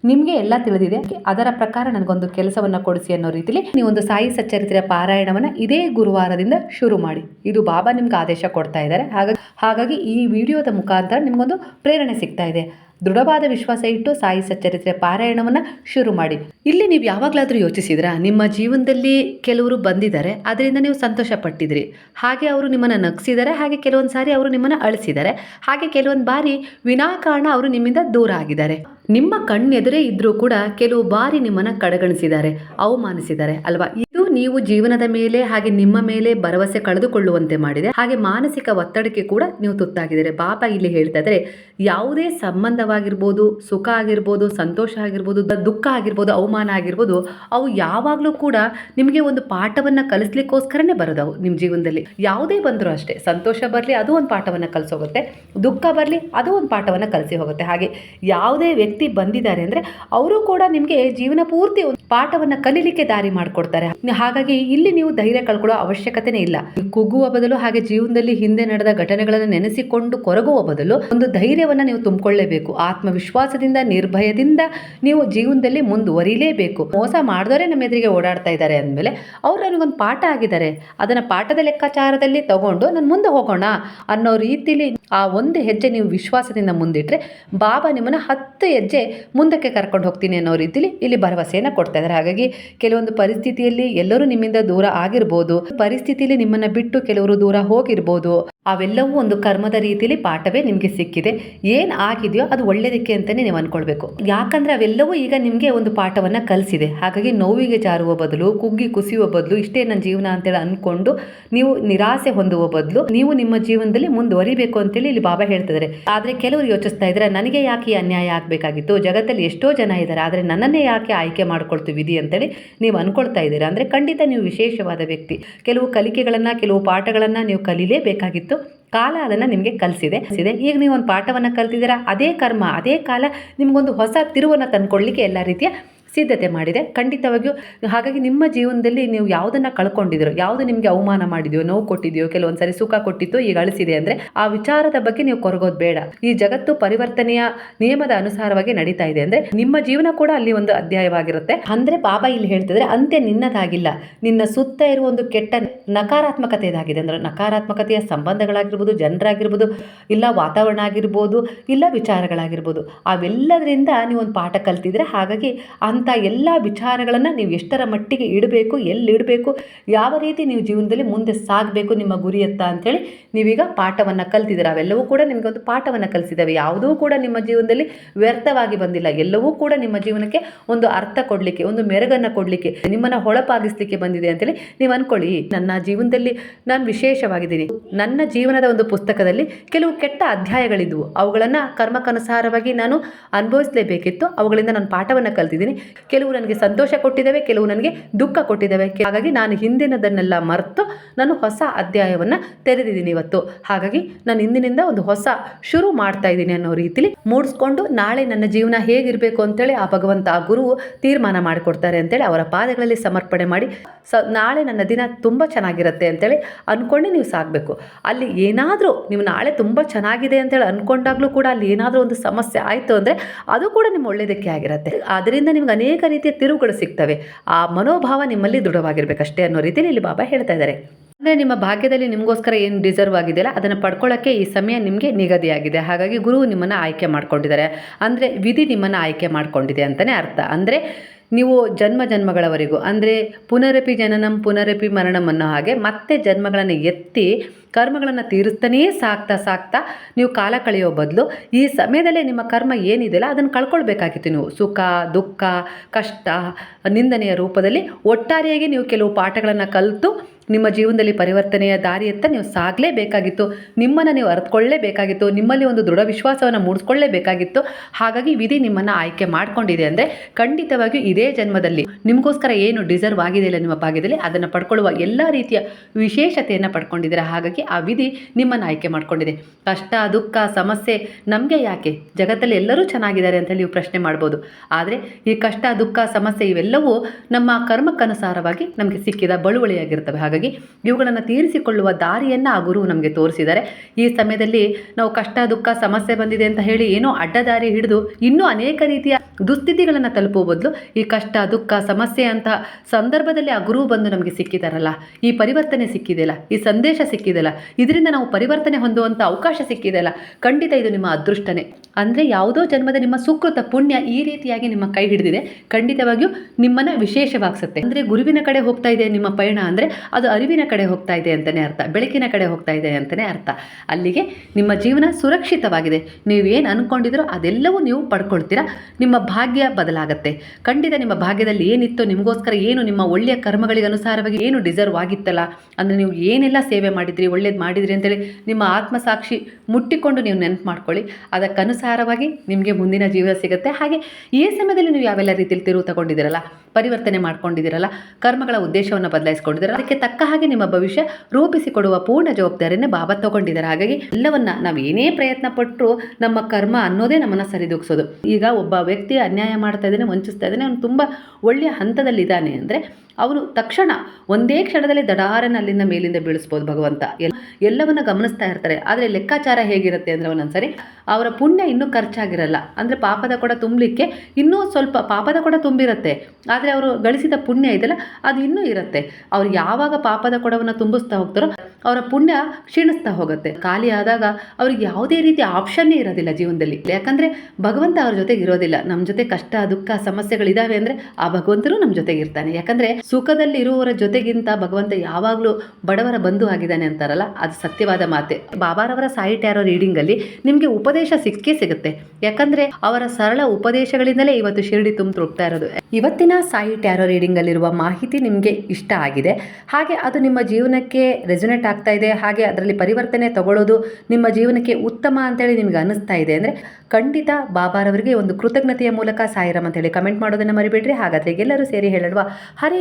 ನಿಮಗೆ ಎಲ್ಲ ತಿಳಿದಿದೆ. ಅದರ ಪ್ರಕಾರ ನನಗೊಂದು ಕೆಲಸವನ್ನು ಕೊಡಿಸಿ ಅನ್ನೋ ರೀತಿಲಿ ಒಂದು ಸಾಯಿ ಸಚ್ಚರಿತ್ರೆಯ ಪಾರಾಯಣವನ್ನು ಇದೇ ಗುರುವಾರದಿಂದ ಶುರು ಮಾಡಿ. ಇದು ಬಾಬಾ ನಿಮ್ಗೆ ಆದೇಶ ಕೊಡ್ತಾ ಇದ್ದಾರೆ. ಹಾಗಾಗಿ ಹಾಗಾಗಿ ಈ ವಿಡಿಯೋದ ಮುಖಾಂತರ ನಿಮಗೊಂದು ಪ್ರೇರಣೆ ಸಿಗ್ತಾ ಇದೆ. ದೃಢವಾದ ವಿಶ್ವಾಸ ಇಟ್ಟು ಸಾಯಿ ಸಚ್ಚರಿತ್ರೆ ಪಾರಾಯಣವನ್ನು ಶುರು ಮಾಡಿ. ಇಲ್ಲಿ ನೀವು ಯಾವಾಗಲಾದರೂ ಯೋಚಿಸಿದ್ರಾ? ನಿಮ್ಮ ಜೀವನದಲ್ಲಿ ಕೆಲವರು ಬಂದಿದ್ದಾರೆ ಅದರಿಂದ ನೀವು ಸಂತೋಷ ಪಟ್ಟಿದ್ರಿ ಹಾಗೆ ಅವರು ನಿಮ್ಮನ್ನು ನಗಿಸಿದ್ದಾರೆ, ಹಾಗೆ ಕೆಲವೊಂದು ಸಾರಿ ಅವರು ನಿಮ್ಮನ್ನು ಅಳಿಸಿದ್ದಾರೆ. ಹಾಗೆ ಕೆಲವೊಂದು ಬಾರಿ ವಿನಾಕಾರಣ ಅವರು ನಿಮ್ಮಿಂದ ದೂರ ಆಗಿದ್ದಾರೆ. ನಿಮ್ಮ ಕಣ್ಣೆದುರೇ ಇದ್ದರೂ ಕೂಡ ಕೆಲವು ಬಾರಿ ನಿಮ್ಮನ್ನು ಕಡೆಗಣಿಸಿದ್ದಾರೆ, ಅವಮಾನಿಸಿದ್ದಾರೆ, ಅಲ್ವಾ? ಇದು ನೀವು ಜೀವನದ ಮೇಲೆ ಹಾಗೆ ನಿಮ್ಮ ಮೇಲೆ ಭರವಸೆ ಕಳೆದುಕೊಳ್ಳುವಂತೆ ಮಾಡಿದೆ. ಹಾಗೆ ಮಾನಸಿಕ ಒತ್ತಡಕ್ಕೆ ಕೂಡ ನೀವು ತುತ್ತಾಗಿದ್ದಾರೆ. ಬಾಬಾ ಇಲ್ಲಿ ಹೇಳ್ತಾ ಯಾವುದೇ ಸಂಬಂಧವಾಗಿರ್ಬೋದು, ಸುಖ ಆಗಿರ್ಬೋದು, ಸಂತೋಷ ಆಗಿರ್ಬೋದು ದುಃಖ ಆಗಿರ್ಬೋದು, ಅವಮಾನ ಆಗಿರ್ಬೋದು, ಅವು ಯಾವಾಗಲೂ ಕೂಡ ನಿಮಗೆ ಒಂದು ಪಾಠವನ್ನು ಕಲಿಸ್ಲಿಕ್ಕೋಸ್ಕರನೇ ಬರೋದವು ನಿಮ್ಮ ಜೀವನದಲ್ಲಿ. ಯಾವುದೇ ಬಂದರೂ ಅಷ್ಟೇ, ಸಂತೋಷ ಬರಲಿ, ಅದು ಒಂದು ಪಾಠವನ್ನು ಕಲಿಸೋಗುತ್ತೆ. ದುಃಖ ಬರಲಿ, ಅದು ಒಂದು ಪಾಠವನ್ನು ಕಲಿಸಿ ಹೋಗುತ್ತೆ. ಹಾಗೆ ಯಾವುದೇ ವ್ಯಕ್ತಿ ಬಂದಿದ್ದಾರೆ ಅಂದರೆ ಅವರು ಕೂಡ ನಿಮಗೆ ಜೀವನ ಪೂರ್ತಿ ಒಂದು ಪಾಠವನ್ನು ಕಲೀಲಿಕ್ಕೆ ದಾರಿ ಮಾಡಿಕೊಡ್ತಾರೆ. ಹಾಗಾಗಿ ಇಲ್ಲಿ ನೀವು ಧೈರ್ಯ ಕಳ್ಕೊಳ್ಳೋ ಅವಶ್ಯಕತೆನೇ ಇಲ್ಲ. ಕುಗ್ಗುವ ಬದಲು ಹಾಗೆ ಜೀವನದಲ್ಲಿ ಹಿಂದೆ ನಡೆದ ಘಟನೆಗಳನ್ನು ನೆನೆಸಿಕೊಂಡು ಕೊರಗುವ ಬದಲು ಒಂದು ಧೈರ್ಯವನ್ನು ನೀವು ತುಂಬಿಕೊಳ್ಳೇಬೇಕು. ಆತ್ಮವಿಶ್ವಾಸದಿಂದ, ನಿರ್ಭಯದಿಂದ ನೀವು ಜೀವನದಲ್ಲಿ ಮುಂದುವರಿಲೇಬೇಕು. ಮೋಸ ಮಾಡಿದವರೇ ನಮ್ಮ ಎದುರಿಗೆ ಓಡಾಡ್ತಾ ಇದ್ದಾರೆ ಅಂದಮೇಲೆ ಅವ್ರು ನನಗೊಂದು ಪಾಠ ಆಗಿದ್ದಾರೆ. ಅದನ್ನು ಪಾಠದ ಲೆಕ್ಕಾಚಾರದಲ್ಲಿ ತಗೊಂಡು ನಾನು ಮುಂದೆ ಹೋಗೋಣ ಅನ್ನೋ ರೀತಿಲಿ ಆ ಒಂದು ಹೆಜ್ಜೆ ನೀವು ವಿಶ್ವಾಸದಿಂದ ಮುಂದಿಟ್ರೆ ಬಾಬಾ ನಿಮ್ಮನ್ನು ಹತ್ತು ಹೆಜ್ಜೆ ಮುಂದಕ್ಕೆ ಕರ್ಕೊಂಡು ಹೋಗ್ತೀನಿ ಅನ್ನೋ ರೀತಿಲಿ ಇಲ್ಲಿ ಭರವಸೆಯನ್ನು ಕೊಡ್ತಾ ಇದ್ದಾರೆ. ಹಾಗಾಗಿ ಕೆಲವೊಂದು ಪರಿಸ್ಥಿತಿಯಲ್ಲಿ ಎಲ್ಲರೂ ನಿಮ್ಮಿಂದ ದೂರ ಆಗಿರ್ಬೋದು ಪರಿಸ್ಥಿತಿಯಲ್ಲಿ ನಿಮ್ಮನ್ನ ಬಿಟ್ಟು ಕೆಲವರು ದೂರ ಹೋಗಿರ್ಬೋದು, ಅವೆಲ್ಲವೂ ಒಂದು ಕರ್ಮದ ರೀತಿಯಲ್ಲಿ ಪಾಠವೇ ನಿಮಗೆ ಸಿಕ್ಕಿದೆ. ಏನು ಆಗಿದೆಯೋ ಅದು ಒಳ್ಳೆಯದಕ್ಕೆ ಅಂತಲೇ ನೀವು ಅಂದ್ಕೊಳ್ಬೇಕು ಯಾಕಂದ್ರೆ ಅವೆಲ್ಲವೂ ಈಗ ನಿಮಗೆ ಒಂದು ಪಾಠವನ್ನು ಕಲಿಸಿದೆ. ಹಾಗಾಗಿ ನೋವಿಗೆ ಜಾರುವ ಬದಲು, ಕುಗ್ಗಿ ಕುಸಿಯುವ ಬದಲು, ಇಷ್ಟೇ ನನ್ನ ಜೀವನ ಅಂತೇಳಿ ಅಂದ್ಕೊಂಡು ನೀವು ನಿರಾಸೆ ಹೊಂದುವ ಬದಲು ನೀವು ನಿಮ್ಮ ಜೀವನದಲ್ಲಿ ಮುಂದುವರಿಬೇಕು ಅಂತೇಳಿ ಇಲ್ಲಿ ಬಾಬಾ ಹೇಳ್ತಿದ್ದಾರೆ ಆದರೆ ಕೆಲವರು ಯೋಚಿಸ್ತಾ ಇದ್ದಾರೆ, ನನಗೆ ಯಾಕೆ ಈ ಅನ್ಯಾಯ ಆಗಬೇಕಾಗಿತ್ತು ಜಗತ್ತಲ್ಲಿ ಎಷ್ಟೋ ಜನ ಇದ್ದಾರೆ. ಆದರೆ ನನ್ನನ್ನೇ ಯಾಕೆ ಆಯ್ಕೆ ಮಾಡ್ಕೊಳ್ತು ವಿಧಿ ಅಂತೇಳಿ ನೀವು ಅಂದ್ಕೊಳ್ತಾ ಇದ್ದೀರಾ? ಅಂದರೆ ಖಂಡಿತ ನೀವು ವಿಶೇಷವಾದ ವ್ಯಕ್ತಿ. ಕೆಲವು ಕಲಿಕೆಗಳನ್ನು, ಕೆಲವು ಪಾಠಗಳನ್ನು ನೀವು ಕಲೀಲೇಬೇಕಾಗಿತ್ತು. ಕಾಲ ಅದನ್ನು ನಿಮಗೆ ಕಲಿಸಿದೆ. ಕಲಿಸಿದೆ. ಈಗ ನೀವು ಒಂದು ಪಾಠವನ್ನು ಕಲ್ತಿದ್ದೀರಾ? ಅದೇ ಕರ್ಮ, ಅದೇ ಕಾಲ ನಿಮಗೊಂದು ಹೊಸ ತಿರುವನ್ನು ತಂದುಕೊಳ್ಳಲಿಕ್ಕೆ ಎಲ್ಲ ರೀತಿಯ ಸಿದ್ಧತೆ ಮಾಡಿದೆ. ಖಂಡಿತವಾಗಿಯೂ ಹಾಗಾಗಿ ನಿಮ್ಮ ಜೀವನದಲ್ಲಿ ನೀವು ಯಾವುದನ್ನು ಕಳ್ಕೊಂಡಿದ್ದೀರೋ, ಯಾವುದು ನಿಮಗೆ ಅವಮಾನ ಮಾಡಿದೆಯೋ, ನೋವು ಕೊಟ್ಟಿದೆಯೋ ಕೆಲವೊಂದು ಸರಿ ಸುಖ ಕೊಟ್ಟಿತ್ತು, ಈಗ ಅಳಿಸಿದೆ ಅಂದರೆ ಆ ವಿಚಾರದ ಬಗ್ಗೆ ನೀವು ಕೊರಗೋದು ಬೇಡ. ಈ ಜಗತ್ತು ಪರಿವರ್ತನೆಯ ನಿಯಮದ ಅನುಸಾರವಾಗಿ ನಡೀತಾ ಇದೆ ಅಂದರೆ ನಿಮ್ಮ ಜೀವನ ಕೂಡ ಅಲ್ಲಿ ಒಂದು ಅಧ್ಯಾಯವಾಗಿರುತ್ತೆ. ಅಂದರೆ ಬಾಬಾ ಇಲ್ಲಿ ಹೇಳ್ತಿದ್ರೆ, ಅಂತ್ಯ ನಿನ್ನದಾಗಿಲ್ಲ. ನಿನ್ನ ಸುತ್ತ ಇರುವ ಒಂದು ಕೆಟ್ಟ ನಕಾರಾತ್ಮಕತೆಯದಾಗಿದೆ ಅಂದರೆ ನಕಾರಾತ್ಮಕತೆಯ ಸಂಬಂಧಗಳಾಗಿರ್ಬೋದು, ಜನರಾಗಿರ್ಬೋದು, ಇಲ್ಲ ವಾತಾವರಣ ಆಗಿರ್ಬೋದು, ಇಲ್ಲ ವಿಚಾರಗಳಾಗಿರ್ಬೋದು, ಅವೆಲ್ಲದರಿಂದ ನೀವು ಒಂದು ಪಾಠ ಕಲ್ತಿದ್ರೆ ಹಾಗಾಗಿ ಅಂಥ ಎಲ್ಲ ವಿಚಾರಗಳನ್ನು ನೀವು ಎಷ್ಟರ ಮಟ್ಟಿಗೆ ಇಡಬೇಕು, ಎಲ್ಲಿ ಇಡಬೇಕು, ಯಾವ ರೀತಿ ನೀವು ಜೀವನದಲ್ಲಿ ಮುಂದೆ ಸಾಗಬೇಕು ನಿಮ್ಮ ಗುರಿಯತ್ತ ಅಂಥೇಳಿ ನೀವೀಗ ಪಾಠವನ್ನು ಕಲ್ತಿದ್ದೀರ. ಅವೆಲ್ಲವೂ ಕೂಡ ನಿಮಗೆ ಒಂದು ಪಾಠವನ್ನು ಕಲಿಸಿದ್ದಾವೆ. ಯಾವುದೂ ಕೂಡ ನಿಮ್ಮ ಜೀವನದಲ್ಲಿ ವ್ಯರ್ಥವಾಗಿ ಬಂದಿಲ್ಲ. ಎಲ್ಲವೂ ಕೂಡ ನಿಮ್ಮ ಜೀವನಕ್ಕೆ ಒಂದು ಅರ್ಥ ಕೊಡಲಿಕ್ಕೆ, ಒಂದು ಮೆರಗನ್ನು ಕೊಡಲಿಕ್ಕೆ, ನಿಮ್ಮನ್ನು ಹೊಳಪಾಗಿಸ್ಲಿಕ್ಕೆ ಬಂದಿದೆ ಅಂತೇಳಿ ನೀವು ಅಂದ್ಕೊಳ್ಳಿ ನನ್ನ ಜೀವನದಲ್ಲಿ ನಾನು ವಿಶೇಷವಾಗಿದ್ದೀನಿ. ನನ್ನ ಜೀವನದ ಒಂದು ಪುಸ್ತಕದಲ್ಲಿ ಕೆಲವು ಕೆಟ್ಟ ಅಧ್ಯಾಯಗಳಿದ್ವು. ಅವುಗಳನ್ನು ಕರ್ಮಕ್ಕನುಸಾರವಾಗಿ ನಾನು ಅನುಭವಿಸಲೇಬೇಕಿತ್ತು. ಅವುಗಳಿಂದ ನಾನು ಪಾಠವನ್ನು ಕಲ್ತಿದ್ದೀನಿ. ಕೆಲವು ನನಗೆ ಸಂತೋಷ ಕೊಟ್ಟಿದ್ದಾವೆ, ಕೆಲವು ನನಗೆ ದುಃಖ ಕೊಟ್ಟಿದ್ದಾವೆ. ಹಾಗಾಗಿ ನಾನು ಹಿಂದಿನದನ್ನೆಲ್ಲ ಮರೆತು ನಾನು ಹೊಸ ಅಧ್ಯಾಯವನ್ನು ತೆರೆದಿದ್ದೀನಿ ಇವತ್ತು. ಹಾಗಾಗಿ ನಾನು ಹಿಂದಿನಿಂದ ಒಂದು ಹೊಸ ಶುರು ಮಾಡ್ತಾ ಇದ್ದೀನಿ ಅನ್ನೋ ರೀತಿಲಿ ಮೂಡಿಸ್ಕೊಂಡು ನಾಳೆ ನನ್ನ ಜೀವನ ಹೇಗಿರಬೇಕು ಅಂತೇಳಿ ಆ ಭಗವಂತ ಆ ಗುರು ತೀರ್ಮಾನ ಮಾಡಿಕೊಡ್ತಾರೆ ಅಂತೇಳಿ ಅವರ ಪಾದಗಳಲ್ಲಿ ಸಮರ್ಪಣೆ ಮಾಡಿ, ಸ, ನಾಳೆ ನನ್ನ ದಿನ ತುಂಬ ಚೆನ್ನಾಗಿರುತ್ತೆ ಅಂತೇಳಿ ಅಂದ್ಕೊಂಡು ನೀವು ಸಾಗಬೇಕು ಅಲ್ಲಿ ಏನಾದರೂ ನೀವು ನಾಳೆ ತುಂಬ ಚೆನ್ನಾಗಿದೆ ಅಂತೇಳಿ ಅಂದ್ಕೊಂಡಾಗಲೂ ಕೂಡ ಅಲ್ಲಿ ಏನಾದರೂ ಒಂದು ಸಮಸ್ಯೆ ಆಯಿತು ಅಂದರೆ ಅದು ಕೂಡ ನಿಮ್ಮ ಒಳ್ಳೆಯದಕ್ಕೆ ಆಗಿರುತ್ತೆ. ಅದರಿಂದ ನಿಮ್ಗೆ ಅನೇಕ ರೀತಿಯ ತಿರುವುಗಳು ಸಿಗ್ತವೆ. ಆ ಮನೋಭಾವ ನಿಮ್ಮಲ್ಲಿ ದೃಢವಾಗಿರಬೇಕಷ್ಟೇ ಅನ್ನೋ ರೀತಿಯಲ್ಲಿ ಇಲ್ಲಿ ಬಾಬಾ ಹೇಳ್ತಾ ಇದ್ದಾರೆ. ಅಂದರೆ ನಿಮ್ಮ ಭಾಗ್ಯದಲ್ಲಿ ನಿಮಗೋಸ್ಕರ ಏನು ಡಿಸರ್ವ್ ಆಗಿದೆಯಲ್ಲ, ಅದನ್ನು ಪಡ್ಕೊಳ್ಳೋಕ್ಕೆ ಈ ಸಮಯ ನಿಮಗೆ ನಿಗದಿಯಾಗಿದೆ. ಹಾಗಾಗಿ ಗುರು ನಿಮ್ಮನ್ನು ಆಯ್ಕೆ ಮಾಡ್ಕೊಂಡಿದ್ದಾರೆ. ಅಂದರೆ ವಿಧಿ ನಿಮ್ಮನ್ನು ಆಯ್ಕೆ ಮಾಡ್ಕೊಂಡಿದೆ ಅಂತಲೇ ಅರ್ಥ. ಅಂದರೆ ನೀವು ಜನ್ಮ ಜನ್ಮಗಳವರೆಗೂ, ಅಂದರೆ ಪುನರಪಿ ಜನನಂ, ಪುನರಪಿ ಮರಣಂ ಅನ್ನೋ ಹಾಗೆ ಮತ್ತೆ ಜನ್ಮಗಳನ್ನು ಎತ್ತಿ ಕರ್ಮಗಳನ್ನು ತೀರಿಸ್ತಾನೇ ಸಾಕ್ತಾ ಸಾಕ್ತಾ ನೀವು ಕಾಲ ಕಳೆಯೋ ಬದಲು ಈ ಸಮಯದಲ್ಲೇ ನಿಮ್ಮ ಕರ್ಮ ಏನಿದೆಯಲ್ಲ ಅದನ್ನು ಕಳ್ಕೊಳ್ಬೇಕಾಗಿತ್ತು ನೀವು. ಸುಖ, ದುಃಖ, ಕಷ್ಟ, ನಿಂದನೆಯ ರೂಪದಲ್ಲಿ ಒಟ್ಟಾರೆಯಾಗಿ ನೀವು ಕೆಲವು ಪಾಠಗಳನ್ನು ಕಲಿತು ನಿಮ್ಮ ಜೀವನದಲ್ಲಿ ಪರಿವರ್ತನೆಯ ದಾರಿಯತ್ತ ನೀವು ಸಾಗಲೇಬೇಕಾಗಿತ್ತು, ನಿಮ್ಮನ್ನು ನೀವು ಅರ್ತ್ಕೊಳ್ಳೇಬೇಕಾಗಿತ್ತು, ನಿಮ್ಮಲ್ಲಿ ಒಂದು ದೃಢ ವಿಶ್ವಾಸವನ್ನು ಮೂಡಿಸ್ಕೊಳ್ಳೇಬೇಕಾಗಿತ್ತು. ಹಾಗಾಗಿ ವಿಧಿ ನಿಮ್ಮನ್ನು ಆಯ್ಕೆ ಮಾಡಿಕೊಂಡಿದೆ ಅಂದರೆ ಖಂಡಿತವಾಗಿಯೂ ಇದೇ ಜನ್ಮದಲ್ಲಿ ನಿಮಗೋಸ್ಕರ ಏನು ಡಿಸರ್ವ್ ಆಗಿದೆಯಲ್ಲ ನಿಮ್ಮ ಭಾಗ್ಯದಲ್ಲಿ, ಅದನ್ನು ಪಡ್ಕೊಳ್ಳುವ ಎಲ್ಲ ರೀತಿಯ ವಿಶೇಷತೆಯನ್ನು ಪಡ್ಕೊಂಡಿದ್ದೀರಾ? ಹಾಗಾಗಿ ಆ ವಿಧಿ ನಿಮ್ಮನ್ನು ಆಯ್ಕೆ ಮಾಡಿಕೊಂಡಿದೆ. ಕಷ್ಟ, ದುಃಖ, ಸಮಸ್ಯೆ ನಮಗೆ ಯಾಕೆ? ಜಗತ್ತಲ್ಲಿ ಎಲ್ಲರೂ ಚೆನ್ನಾಗಿದ್ದಾರೆ ಅಂತ ನೀವು ಪ್ರಶ್ನೆ ಮಾಡ್ಬೋದು. ಆದರೆ ಈ ಕಷ್ಟ, ದುಃಖ, ಸಮಸ್ಯೆ ಇವೆಲ್ಲವೂ ನಮ್ಮ ಕರ್ಮಕ್ಕನುಸಾರವಾಗಿ ನಮಗೆ ಸಿಕ್ಕಿದ ಬಳುವಳಿಯಾಗಿರ್ತವೆ. ಹಾಗಾಗಿ ಇವುಗಳನ್ನು ತೀರಿಸಿಕೊಳ್ಳುವ ದಾರಿಯನ್ನು ಆ ಗುರು ನಮಗೆ ತೋರಿಸಿದ್ದಾರೆ. ಈ ಸಮಯದಲ್ಲಿ ನಾವು ಕಷ್ಟ, ದುಃಖ, ಸಮಸ್ಯೆ ಬಂದಿದೆ ಅಂತ ಹೇಳಿ ಏನೋ ಅಡ್ಡದಾರಿ ಹಿಡಿದು ಇನ್ನೂ ಅನೇಕ ರೀತಿಯ ದುಸ್ಥಿತಿಗಳನ್ನು ತಲುಪುವ ಬದಲು ಈ ಕಷ್ಟ, ದುಃಖ, ಸಮಸ್ಯೆ ಅಂತ ಸಂದರ್ಭದಲ್ಲಿ ಆ ಗುರು ಬಂದು ನಮಗೆ ಸಿಕ್ಕಿದಾರಲ್ಲ. ಈ ಪರಿವರ್ತನೆ ಸಿಕ್ಕಿದೆಯಲ್ಲ, ಈ ಸಂದೇಶ ಸಿಕ್ಕಿದೆಯಲ್ಲ, ಇದರಿಂದ ನಾವು ಪರಿವರ್ತನೆ ಹೊಂದುವಂಥ ಅವಕಾಶ ಸಿಕ್ಕಿದೆಯಲ್ಲ. ಖಂಡಿತ ಇದು ನಿಮ್ಮ ಅದೃಷ್ಟನೇ. ಅಂದರೆ ಯಾವುದೋ ಜನ್ಮದ ನಿಮ್ಮ ಸುಕೃತ ಪುಣ್ಯ ಈ ರೀತಿಯಾಗಿ ನಿಮ್ಮ ಕೈ ಹಿಡಿದಿದೆ. ಖಂಡಿತವಾಗಿಯೂ ನಿಮ್ಮನ್ನು ವಿಶೇಷವಾಗಿಸುತ್ತೆ. ಅಂದರೆ ಗುರುವಿನ ಕಡೆ ಹೋಗ್ತಾ ಇದೆ ನಿಮ್ಮ ಪಯಣ ಅಂದರೆ ಅದು ಅರಿವಿನ ಕಡೆ ಹೋಗ್ತಾ ಇದೆ ಅಂತಲೇ ಅರ್ಥ, ಬೆಳಕಿನ ಕಡೆ ಹೋಗ್ತಾ ಇದೆ ಅಂತಲೇ ಅರ್ಥ. ಅಲ್ಲಿಗೆ ನಿಮ್ಮ ಜೀವನ ಸುರಕ್ಷಿತವಾಗಿದೆ. ನೀವೇನು ಅಂದ್ಕೊಂಡಿದ್ರೋ ಅದೆಲ್ಲವೂ ನೀವು ಪಡ್ಕೊಳ್ತೀರಾ. ನಿಮ್ಮ ಭಾಗ್ಯ ಬದಲಾಗುತ್ತೆ. ಖಂಡಿತ ನಿಮ್ಮ ಭಾಗ್ಯದಲ್ಲಿ ಏನಿತ್ತು ನಿಮಗೋಸ್ಕರ ಏನು ನಿಮ್ಮ ಒಳ್ಳೆಯ ಕರ್ಮಗಳಿಗೆ ಅನುಸಾರವಾಗಿ ಏನು ಡಿಸರ್ವ್ ಆಗಿತ್ತಲ್ಲ, ಅಂದರೆ ನೀವು ಏನೆಲ್ಲ ಸೇವೆ ಮಾಡಿದ್ರಿ, ಒಳ್ಳೇದು ಮಾಡಿದ್ರಿ ಅಂತೇಳಿ ನಿಮ್ಮ ಆತ್ಮಸಾಕ್ಷಿ ಮುಟ್ಟಿಕೊಂಡು ನೀವು ನೆನಪು ಮಾಡ್ಕೊಳ್ಳಿ. ಅದಕ್ಕನುಸಾರವಾಗಿ ನಿಮಗೆ ಮುಂದಿನ ಜೀವನ ಸಿಗುತ್ತೆ. ಹಾಗೆ ಈ ಸಮಯದಲ್ಲಿ ನೀವು ಯಾವೆಲ್ಲ ರೀತಿಯಲ್ಲಿ ತಿರುವು ತಗೊಂಡಿದ್ದೀರಲ್ಲ, ಪರಿವರ್ತನೆ ಮಾಡ್ಕೊಂಡಿದ್ದೀರಲ್ಲ, ಕರ್ಮಗಳ ಉದ್ದೇಶವನ್ನು ಬದಲಾಯಿಸ್ಕೊಂಡಿದ್ದೀರಲ್ಲ, ಅದಕ್ಕೆ ತಕ್ಕ ಹಾಗೆ ನಿಮ್ಮ ಭವಿಷ್ಯ ರೂಪಿಸಿಕೊಡುವ ಪೂರ್ಣ ಜವಾಬ್ದಾರಿಯನ್ನು ಬಾಬಾ ತಗೊಂಡಿದ್ದಾರೆ. ಹಾಗಾಗಿ ಎಲ್ಲವನ್ನ ನಾವು ಏನೇ ಪ್ರಯತ್ನ ಪಟ್ಟರು ನಮ್ಮ ಕರ್ಮ ಅನ್ನೋದೇ ನಮ್ಮನ್ನು ಸರಿದೂಗಿಸೋದು. ಈಗ ಒಬ್ಬ ವ್ಯಕ್ತಿ ಅನ್ಯಾಯ ಮಾಡ್ತಾ ಇದ್ದಾನೆ, ವಂಚಿಸ್ತಾ ಇದ್ದಾನೆ, ಅವನು ತುಂಬ ಒಳ್ಳೆಯ ಹಂತದಲ್ಲಿದ್ದಾನೆ ಅಂದರೆ ಅವನು ತಕ್ಷಣ ಒಂದೇ ಕ್ಷಣದಲ್ಲಿ ದಡಾರನ ಅಲ್ಲಿಂದ ಮೇಲಿಂದ ಬೀಳಿಸ್ಬೋದು ಭಗವಂತ. ಎಲ್ಲ, ಎಲ್ಲವನ್ನ ಗಮನಿಸ್ತಾ ಇರ್ತಾರೆ. ಆದರೆ ಲೆಕ್ಕಾಚಾರ ಹೇಗಿರುತ್ತೆ ಅಂದರೆ ಒಂದೊಂದ್ಸರಿ ಅವರ ಪುಣ್ಯ ಇನ್ನೂ ಖರ್ಚಾಗಿರಲ್ಲ. ಅಂದರೆ ಪಾಪದ ಕೊಡ ತುಂಬಲಿಕ್ಕೆ ಇನ್ನೂ ಸ್ವಲ್ಪ ಪಾಪದ ಕೊಡ ತುಂಬಿರುತ್ತೆ. ಆದರೆ ಅವರು ಗಳಿಸಿದ ಪುಣ್ಯ ಇದೆಯಲ್ಲ ಅದು ಇನ್ನೂ ಇರುತ್ತೆ. ಅವರು ಯಾವಾಗ ಪಾಪದ ಕೊಡವನ್ನು ತುಂಬಿಸ್ತಾ ಹೋಗ್ತಾರೋ, ಅವರ ಪುಣ್ಯ ಕ್ಷೀಣಿಸ್ತಾ ಹೋಗುತ್ತೆ. ಖಾಲಿ ಆದಾಗ ಅವ್ರಿಗೆ ಯಾವುದೇ ರೀತಿ ಆಪ್ಷನ್ನೇ ಇರೋದಿಲ್ಲ ಜೀವನದಲ್ಲಿ. ಯಾಕಂದರೆ ಭಗವಂತ ಅವ್ರ ಜೊತೆಗೆ ಇರೋದಿಲ್ಲ. ನಮ್ಮ ಜೊತೆ ಕಷ್ಟ, ದುಃಖ ಸಮಸ್ಯೆಗಳಿದ್ದಾವೆ ಅಂದರೆ ಆ ಭಗವಂತರು ನಮ್ಮ ಜೊತೆಗೆ ಇರ್ತಾನೆ. ಯಾಕಂದರೆ ಸುಖದಲ್ಲಿ ಇರುವವರ ಜೊತೆಗಿಂತ ಭಗವಂತ ಯಾವಾಗಲೂ ಬಡವರ ಬಂಧು ಆಗಿದ್ದಾನೆ ಅಂತಾರಲ್ಲ, ಅದು ಸತ್ಯವಾದ ಮಾತೆ. ಬಾಬಾರವರ ಸಾಯಿ ಟ್ಯಾರೋ ರೀಡಿಂಗಲ್ಲಿ ನಿಮಗೆ ಉಪದೇಶ ಸಿಕ್ಕೇ ಸಿಗುತ್ತೆ. ಯಾಕಂದರೆ ಅವರ ಸರಳ ಉಪದೇಶಗಳಿಂದಲೇ ಇವತ್ತು ಶಿರಡಿ ತುಂಬ ತೃಪ್ತಾ ಇರೋದು. ಇವತ್ತಿನ ಸಾಯಿ ಟ್ಯಾರೋ ರೀಡಿಂಗಲ್ಲಿರುವ ಮಾಹಿತಿ ನಿಮಗೆ ಇಷ್ಟ ಆಗಿದೆ. ಹಾಗೆ ಅದು ನಿಮ್ಮ ಜೀವನಕ್ಕೆ ರೆಸೊನೇಟ್ ಆಗ್ತಾ ಇದೆ, ಹಾಗೆ ಅದರಲ್ಲಿ ಪರಿವರ್ತನೆ ತಗೊಳ್ಳೋದು ನಿಮ್ಮ ಜೀವನಕ್ಕೆ ಉತ್ತಮ ಅಂತೇಳಿ ನಿಮಗೆ ಅನ್ನಿಸ್ತಾ ಇದೆ ಅಂದರೆ ಖಂಡಿತ ಬಾಬಾರವರಿಗೆ ಒಂದು ಕೃತಜ್ಞತೆಯ ಮೂಲಕ ಸಾಯಿರಾಮ್ ಅಂತೇಳಿ ಕಮೆಂಟ್ ಮಾಡೋದನ್ನು ಮರಿಬೇಡ್ರಿ. ಹಾಗಾದರೆ ಎಲ್ಲರೂ ಸೇರಿ ಹೇಳಲ್ವಾ, ಹರೇ